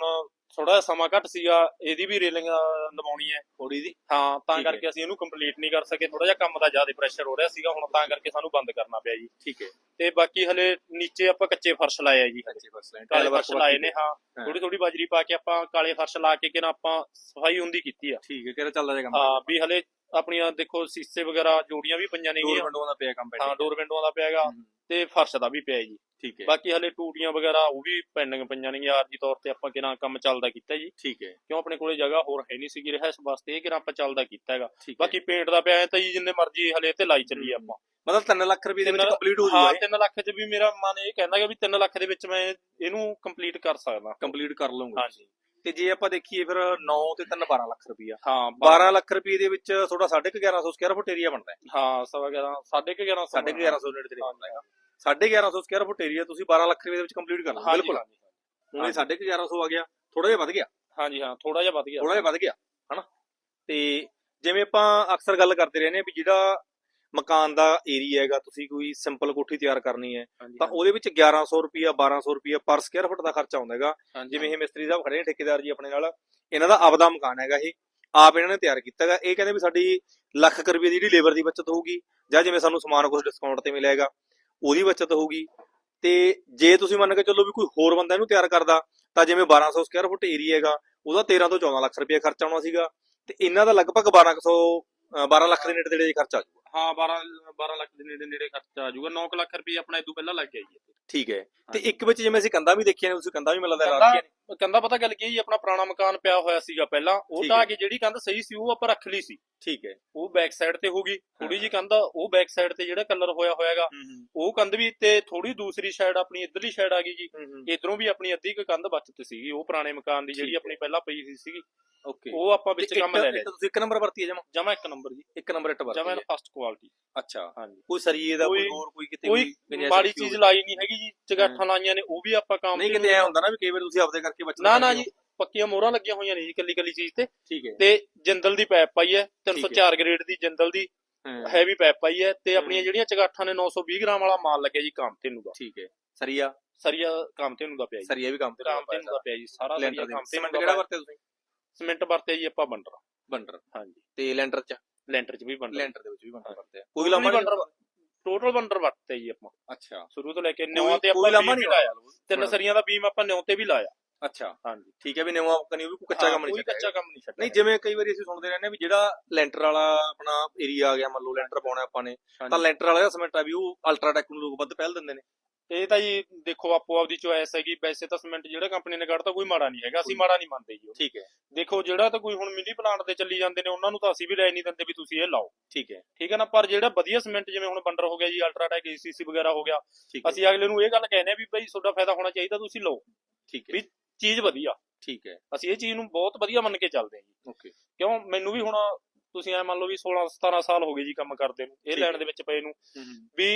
ਥੋੜਾ ਸਮਾਂ ਘੱਟ ਸੀਗਾ ਇਹਦੀ ਵੀ ਰੇਲਿੰਗ ਲਵਾਉਣੀ ਹੈ। ਥੋੜੀ ਦੀ ਹਾਂ ਤਾਂ ਹੈ। ਕਰਕੇ ਅਸੀਂ ਇਹਨੂੰ ਕੰਪਲੀਟ ਨਹੀਂ ਕਰ ਸਕੇ। ਥੋੜਾ ਜਿਹਾ ਕੰਮ ਦਾ ਜ਼ਿਆਦਾ ਪ੍ਰੈਸ਼ਰ ਹੋ ਰਿਹਾ ਸੀਗਾ ਹੁਣ ਤਾਂ ਕਰਕੇ ਸਾਨੂੰ ਬੰਦ ਕਰਨਾ ਪਿਆ ਜੀ। ਠੀਕ ਹੈ। ਤੇ ਬਾਕੀ ਹਲੇ ਨੀਚੇ ਆਪਾਂ ਕੱਚੇ ਫਰਸ਼ ਲਾਏ ਆ ਜੀ। ਕੱਚੇ ਫਰਸ਼ ਲਾਈਨ ਕਾਲੇ ਫਰਸ਼ ਲਾਏ ਨੇ ਹਾਂ। ਹਾਂ। ਥੋੜੀ ਥੋੜੀ ਬਾਜਰੀ ਪਾ ਕੇ ਆਪਾਂ ਕਾਲੇ ਫਰਸ਼ ਲਾ ਕੇ ਕਿਨਾ ਆਪਾਂ ਸਫ਼ਾਈ ਹੁੰਦੀ ਕੀਤੀ ਆ। ਠੀਕ ਹੈ ਕਿਹੜਾ ਚੱਲਦਾ ਜਾਏਗਾ ਹਾਂ ਵੀ ਹਲੇ ਆਪਣੀਆਂ ਦੇਖੋ ਸੀਸੇ ਵਗੈਰਾ ਜੋੜੀਆਂ ਵੀ ਪਈਆਂ ਡੋਰ ਨੇਗੀਆਂ ਵਿੰਡੋਆਂ ਦਾ ਪਿਆ ਕੰਮ ਹਾਂ ਪੈਂਡਿੰਗ ਡੋਰ ਵਿੰਡੋਆਂ ਦਾ ਪਿਆ ਹੈਗਾ। ਤੇ ਫਰਸ਼ ਦਾ ਵੀ ਪਿਆ ਜੀ। ਠੀਕ ਹੈ। ਬਾਕੀ ਹਲੇ ਟੂਟੀਆਂ ਵਗੈਰਾ ਉਹ ਵੀ ਪੈਂਡਿੰਗ ਪਈਆਂ ਨੇਗੀਆਂ ਆਰਜੀ ਤੌਰ ਤੇ ਆਪਾਂ ਕਿਨਾ ਕੰਮ ਚੱਲਦਾ ਕੀਤਾ ਜੀ। ਠੀਕ ਹੈ। ਕਿਉਂ ਆਪਣੇ ਕੋਲੇ ਜਗ੍ਹਾ ਹੋਰ ਹੈ ਨਹੀਂ ਸੀਗੀ ਰਹਿਸ ਵਾਸਤੇ ਇਹ ਕਿਨਾ ਆਪਾਂ ਚੱਲਦਾ ਕੀਤਾ ਹੈਗਾ। ਹੈ। ਬਾਕੀ ਪੇਂਟ ਦਾ ਪਿਆ ਹੈ ਤਾਂ ਜੀ ਜਿੰਨੇ ਮਰਜ਼ੀ ਹਲੇ ਤੇ ਲਾਈ ਚੱਲੀ ਆਪਾਂ। ਮਤਲਬ 3 ਲੱਖ ਰੁਪਏ ਦੇ ਵਿੱਚ ਕੰਪਲੀਟ ਹੋ ਹਾਂ ਜੂਗਾ 3 ਲੱਖ ਚ ਵੀ ਮੇਰਾ ਮਨ ਇਹ ਕਹਿੰਦਾ ਕਿ ਵੀ 3 ਲੱਖ ਦੇ ਵਿੱਚ ਮੈਂ ਇਹਨੂੰ ਕੰਪਲੀਟ ਕਰ ਸਕਦਾ। ਕੰਪਲੀਟ ਕਰ ਲਵਾਂਗੇ ਹਾਂਜੀ। ਤੇ ਜੇ ਆਪਾਂ ਦੇਖੀਏ ਫਿਰ 9 ਤੇ 3 12 ਲੱਖ ਰੁਪਈਆ। ਹਾਂ 12 ਲੱਖ ਰੁਪਏ ਦੇ ਵਿੱਚ ਤੁਹਾਡਾ 1150 ਸਕੁਅਰ ਫੁੱਟ ਏਰੀਆ ਬਣਦਾ ਹੈ। ਹਾਂ ਸਵਾ 11 ਸਾਢੇ ਕੁ 1100 1150 ਨੇੜੇ ਤੇਰੇ ਬਣਦਾ ਹੈਗਾ। 1150 ਸਕੁਅਰ ਫੁੱਟ ਏਰੀਆ ਤੁਸੀਂ 12 ਲੱਖ ਰੁਪਏ ਦੇ ਵਿੱਚ ਕੰਪਲੀਟ ਕਰ ਲਓ। ਹਾਂਜੀ ਬਿਲਕੁਲ। ਹੁਣ ਇਹ 1150 ਆ ਗਿਆ। ਥੋੜਾ ਜਿਹਾ ਵੱਧ ਗਿਆ। ਹਾਂਜੀ ਹਾਂ ਥੋੜਾ ਜਿਹਾ ਵੱਧ ਗਿਆ। ਥੋੜਾ ਜਿਹਾ ਵੱਧ ਗਿਆ। ਹਨਾ? ਤੇ ਜਿਵੇਂ ਆਪਾਂ ਅਕਸਰ ਗੱਲ ਕਰਦੇ ਰਹਿੰਦੇ ਹਾਂ ਵੀ ਜਿਹੜਾ ਮਕਾਨ ਦਾ ਏਰੀਆ ਹੈਗਾ ਤੁਸੀਂ ਕੋਈ ਸਿੰਪਲ ਕੋਠੀ ਤਿਆਰ ਕਰਨੀ ਹੈ ਤਾਂ ਉਹਦੇ ਵਿੱਚ 1100 ਰੁਪਿਆ 1200 ਰੁਪਿਆ ਪਰ ਸਕੁਅਰ ਫੁੱਟ ਦਾ ਖਰਚਾ ਆਉਂਦਾ ਹੈਗਾ। ਜਿਵੇਂ ਇਹ ਮਿਸਤਰੀ ਸਾਹਿਬ ਖੜੇ ਨੇ ਠੇਕੇਦਾਰ ਜੀ ਆਪਣੇ ਨਾਲ ਇਹਨਾਂ ਦਾ ਆਪਦਾ ਮਕਾਨ ਹੈਗਾ ਇਹ। ਆਪ ਇਹਨਾਂ ਨੇ ਤਿਆਰ ਕੀਤਾ ਹੈਗਾ। ਇਹ ਕਹਿੰਦੇ ਵੀ ਸਾਡੀ ਲੱਖ ਰੁਪਏ ਦੀ ਜਿਹੜੀ ਲੇਬਰ ਦੀ ਬਚਤ ਹੋਊਗੀ ਜਾਂ ਜਿਵੇਂ ਸਾਨੂੰ ਸਮਾਨ ਕੁਝ ਡਿਸਕਾਊਂਟ ਤੇ ਮਿਲੇਗਾ ਉਹਦੀ ਬਚਤ ਹੋਊਗੀ। ਤੇ ਜੇ ਤੁਸੀਂ ਮੰਨ ਕੇ ਚੱਲੋ ਵੀ ਕੋਈ ਹੋਰ ਬੰਦਾ ਇਹਨੂੰ ਤਿਆਰ ਕਰਦਾ ਤਾਂ ਜਿਵੇਂ 1200 ਸਕੁਅਰ ਫੁੱਟ ਏਰੀਆ ਹੈਗਾ ਉਹਦਾ 13 ਤੋਂ 14 ਲੱਖ ਰੁਪਏ ਖਰਚਾ ਆਉਣਾ ਸੀਗਾ। ਤੇ ਇਹਨਾਂ ਦਾ ਲਗਭਗ 1200 ਅ, 12 ਲੱਖ ਦੇ ਨੇੜੇ ਤੇੜੇ ਖਰਚਾ ਆ ਜਾਊਗਾ ਹਾਂ 12 12 ਲੱਖ ਦੇ ਨੇੜੇ ਨੇੜੇ ਖਰਚਾ ਆ ਜਾਊਗਾ। 9 ਲੱਖ ਰੁਪਏ ਆਪਣਾ ਇਦੋਂ ਪਹਿਲਾਂ ਲੱਗ ਗਿਆ ਜੀ ਠੀਕ ਹੈ। ਤੇ। ਇੱਕ ਵਿੱਚ ਜਿਵੇਂ ਅਸੀਂ ਕੰਧਾਂ ਵੀ ਦੇਖੀਆਂ ਨੇ ਤੁਸੀਂ ਕੰਧਾਂ ਵੀ ਮਿਲਦਾ ਲਾ ਰਹੀਆਂ ਨੇ। ਕਹਿੰਦਾ ਪਤਾ ਗੱਲ ਕੀ ਹੈ ਜੀ ਆਪਣਾ ਪੁਰਾਣਾ ਮਕਾਨ ਪਿਆ ਹੋਇਆ ਸੀਗਾ ਪਹਿਲਾਂ ਉਹ ਹੈ। ਕੇ ਜਿਹੜੀ ਕੰਧ ਸਹੀ ਸੀ ਉਹ ਆਪਾਂ ਰੱਖ ਲਈ ਸੀ। ਠੀਕ ਹੈ। ਉਹ ਬੈਕ ਸਾਈਡ ਤੇ ਹੋਗੀ ਥੋੜੀ। ਜੀ ਕੰਧ ਉਹ ਬੈਕ ਸਾਈਡ ਤੇ ਜਿਹੜਾ ਕਲਰ ਹੋਇਆ ਹੋਇਆਗਾ ਉਹ ਕੰਧ ਵੀ ਤੇ ਥੋੜੀ ਦੂਸਰੀ ਸਾਈਡ ਆਪਣੀ ਇਧਰਲੀ ਸਾਈਡ ਆ ਗਈ ਜੀ। ਇਧਰੋਂ ਵੀ ਆਪਣੀ ਅੱਧੀ ਕੁ ਕੰਧ ਬਚਤ ਸੀਗੀ ਉਹ ਪੁਰਾਣੇ ਮਕਾਨ ਦੀ ਜਿਹੜੀ। ਆਪਣੀ ਪਹਿਲਾਂ ਪਈ ਹੋਈ ਸੀਗੀ। ਓਕੇ। ਉਹ ਆਪਾਂ ਵਿੱਚ ਕੰਮ ਲੈ ਲਿਆ। ਤੁਸੀਂ ਇੱਕ ਨੰਬਰ ਵਰਤੀ ਹੈ ਜਮਾ? ਜਮਾ ਇੱਕ ਨੰਬਰ ਜੀ। ਇੱਕ ਨੰਬਰ ਇੱਟ ਜਮਾ ਵਰਤੀ ਹੈ ਫਸਟ ਕੁਆਲਿਟੀ ਅੱਛਾ। ਹਾਂਜੀ। ਕੋਈ ਸਰੀਏ ਦਾ ਕੋਈ ਹੋਰ ਕੋਈ ਕਿਤੇ ਕੋਈ ਮਾੜੀ ਚੀਜ਼? ਲਾਈ ਨਹੀਂ ਹੈਗੀ ਜੀ ਚਗਾਠਾਂ ਲਾਈਆਂ ਨੇ ਉਹ ਵੀ ਆਪਾਂ ਕੰਮ ਨਹੀਂ ਤੇ ਕਿਤੇ ਐ ਹੁੰਦਾ ਨਾ ਵੀ ਕਈ ਵਾਰ ਤੁਸੀਂ ਆਪਦੇ ਕਰਕੇ ਬਚਤ ਨਾ ਨਾ ਕਰਦੇ ਜੀ ਪੱਕੀਆਂ ਮੋਹਰਾਂ ਲੱਗੀਆਂ ਹੋਈਆਂ ਨੇ ਜੀ ਕੱਲੀ ਕੱਲੀ ਚੀਜ਼ ਤੇ। ਠੀਕ ਹੈ। ਤੇ ਜਿੰਦਲ ਦੀ ਪੈਪ ਪਾਈ ਹੈ 304 ਗ੍ਰੇਡ ਦੀ ਜਿੰਦਲ ਦੀ ਹੈਵੀ ਪੈਪ ਪਾਈ ਹੈ ਤੇ। ਆਪਣੀਆਂ ਜਿਹੜੀਆਂ ਚਗਾਠਾਂ ਨੇ 920 ਗ੍ਰਾਮ ਵਾਲਾ ਮਾਲ ਲੱਗਿਆ ਜੀ ਕਾਮਤੇਨੂ ਦਾ। ਠੀਕ ਹੈ। ਸਰੀਆ? ਸਰੀਆ ਕਾਮਤੇਨੂ ਦਾ ਪਿਆ ਜੀ। ਸਰੀਆ ਵੀ ਕੰਮ ਤੇ ਕਾਮਤੇਨੂ ਦਾ ਪਿਆ ਜੀ ਸਾਰਾ ਸਰੀਆ ਕਾਮਤੇਨੂ ਸੀਮੈਂਟ ਦਾ ਕਿਹੜਾ ਪਿਆ। ਵਰਤੇ ਤੁਸੀਂ? ਸੀਮੈਂਟ ਵਰਤੇ ਜੀ ਆਪਾਂ ਬੰਡਰ। ਬੰਡਰ। ਹਾਂਜੀ। ਤੇ ਲੈਂਟਰ ਚ? ਲੈਂਟਰ ਚ ਵੀ ਬੰਡਰ। ਲੈਂਟਰ ਦੇ ਵਿੱਚ ਵੀ ਬੰਡਰ ਹਾਂ। ਵਰਤੇ ਆ। ਕੋਈ ਲੰਮਾ ਨਹੀਂ? ਬੰਡਰ ਟੋਟਲ ਬੰਡਰ ਵਰਤੇ ਜੀ ਆਪਾਂ। ਅੱਛਾ। ਸ਼ੁਰੂ ਤੋਂ ਲੈ ਕੇ ਨਿਉਂ ਤੇ ਆਪਾਂ ਵੀ ਲਾਇਆ। ਤਿੰਨ। ਸਰੀਆਂ ਦਾ ਬੀਮ ਆਪਾਂ ਨਿਉਂ ਤੇ ਵੀ ਲਾਇਆ। ਅੱਛਾ ਹਾਂਜੀ। ਠੀਕ ਹੈ ਵੀ ਨਵਾਂ ਕਨੀ ਵੀ ਕੋਈ ਕੱਚਾ ਕੰਮ ਨਹੀਂ ਕੋਈ ਕੱਚਾ ਕੰਮ ਨਹੀਂ ਛੱਡਿਆ ਨਹੀਂ ਜਿਵੇਂ ਕਈ ਵਾਰੀ ਅਸੀਂ ਸੁਣਦੇ ਰਹਿੰਦੇ ਆ ਵੀ ਜਿਹੜਾ ਲੈਂਟਰ ਵਾਲਾ ਆਪਣਾ ਏਰੀਆ ਆ ਗਿਆ ਮੰਨ ਲਓ ਲੈਂਟਰ ਪਾਉਣਾ ਆਪਾਂ ਨੇ ਤਾਂ। ਲੈਂਟਰ ਵਾਲਾ ਸੀਮੈਂਟ ਆ ਵੀ ਉਹ ਅਲਟਰਾਟੈਕ ਨੂੰ ਲੋਕ ਵੱਧ ਪਹਿਲ ਦਿੰਦੇ ਨੇ। ਇਹ ਤਾਂ ਜੀ ਦੇਖੋ ਆਪੋ ਆਪਦੀ ਚੋਇਸ ਹੈਗੀ। ਵੈਸੇ ਤਾਂ ਸੀਮੈਂਟ ਜਿਹੜਾ ਕੰਪਨੀ ਨੇ ਕੱਢਤਾ ਕੋਈ ਮਾੜਾ ਨਹੀਂ ਹੈਗਾ। ਅਸੀਂ ਮਾੜਾ ਨਹੀਂ ਮੰਨਦੇ ਜੀ। ਠੀਕ ਹੈ। ਦੇਖੋ ਜਿਹੜਾ ਤਾਂ ਕੋਈ ਹੁਣ ਮਿੰਨੀ ਪਲਾਂਟ ਤੇ ਚੱਲੀ ਜਾਂਦੇ ਨੇ ਉਹਨਾਂ ਨੂੰ ਤਾਂ ਅਸੀਂ ਵੀ ਲੈ ਨਹੀਂ ਦਿੰਦੇ ਵੀ ਤੁਸੀਂ ਇਹ ਲਾਓ। ਠੀਕ ਹੈ। ਠੀਕ ਹੈ ਨਾ? ਪਰ ਜਿਹੜਾ ਵਧੀਆ ਸੀਮੈਂਟ ਜਿਵੇਂ ਹੁਣ ਬੰਡਰ ਹੋ ਗਿਆ ਜੀ ਅਲਟਰਾਟੈਕ ਏਸੀਸੀ ਵਗੈਰਾ ਹੋ ਗਿਆ ਅਸੀਂ ਅਗਲੇ ਨੂੰ ਇਹ ਗੱਲ ਕਹਿੰਦੇ ਆ ਵੀ ਭਾਈ ਤੁਹਾਡਾ ਫਾਇਦਾ ਹੋਣਾ ਚਾਹੀਦਾ ਤੁਸੀਂ ਲਓ। ਠੀਕ ਹੈ। ਵੀ- ਚੀਜ਼ ਵਧੀਆ। ਠੀਕ ਹੈ। ਅਸੀਂ ਇਹ ਚੀਜ਼ ਨੂੰ ਬਹੁਤ ਵਧੀਆ ਮੰਨ ਕੇ ਚੱਲਦੇ ਹਾਂ ਜੀ। ਓਕੇ। ਕਿਉਂ? ਮੈਨੂੰ ਵੀ ਹੁਣ ਤੁਸੀਂ ਐ ਮੰਨ ਲਓ ਵੀ 16 17 ਸਾਲ ਹੋ ਗਏ ਜੀ ਕੰਮ ਕਰਦੇ ਨੂੰ ਇਹ ਲੈਣ। ਦੇ ਵਿੱਚ ਪਏ ਨੂੰ। ਵੀ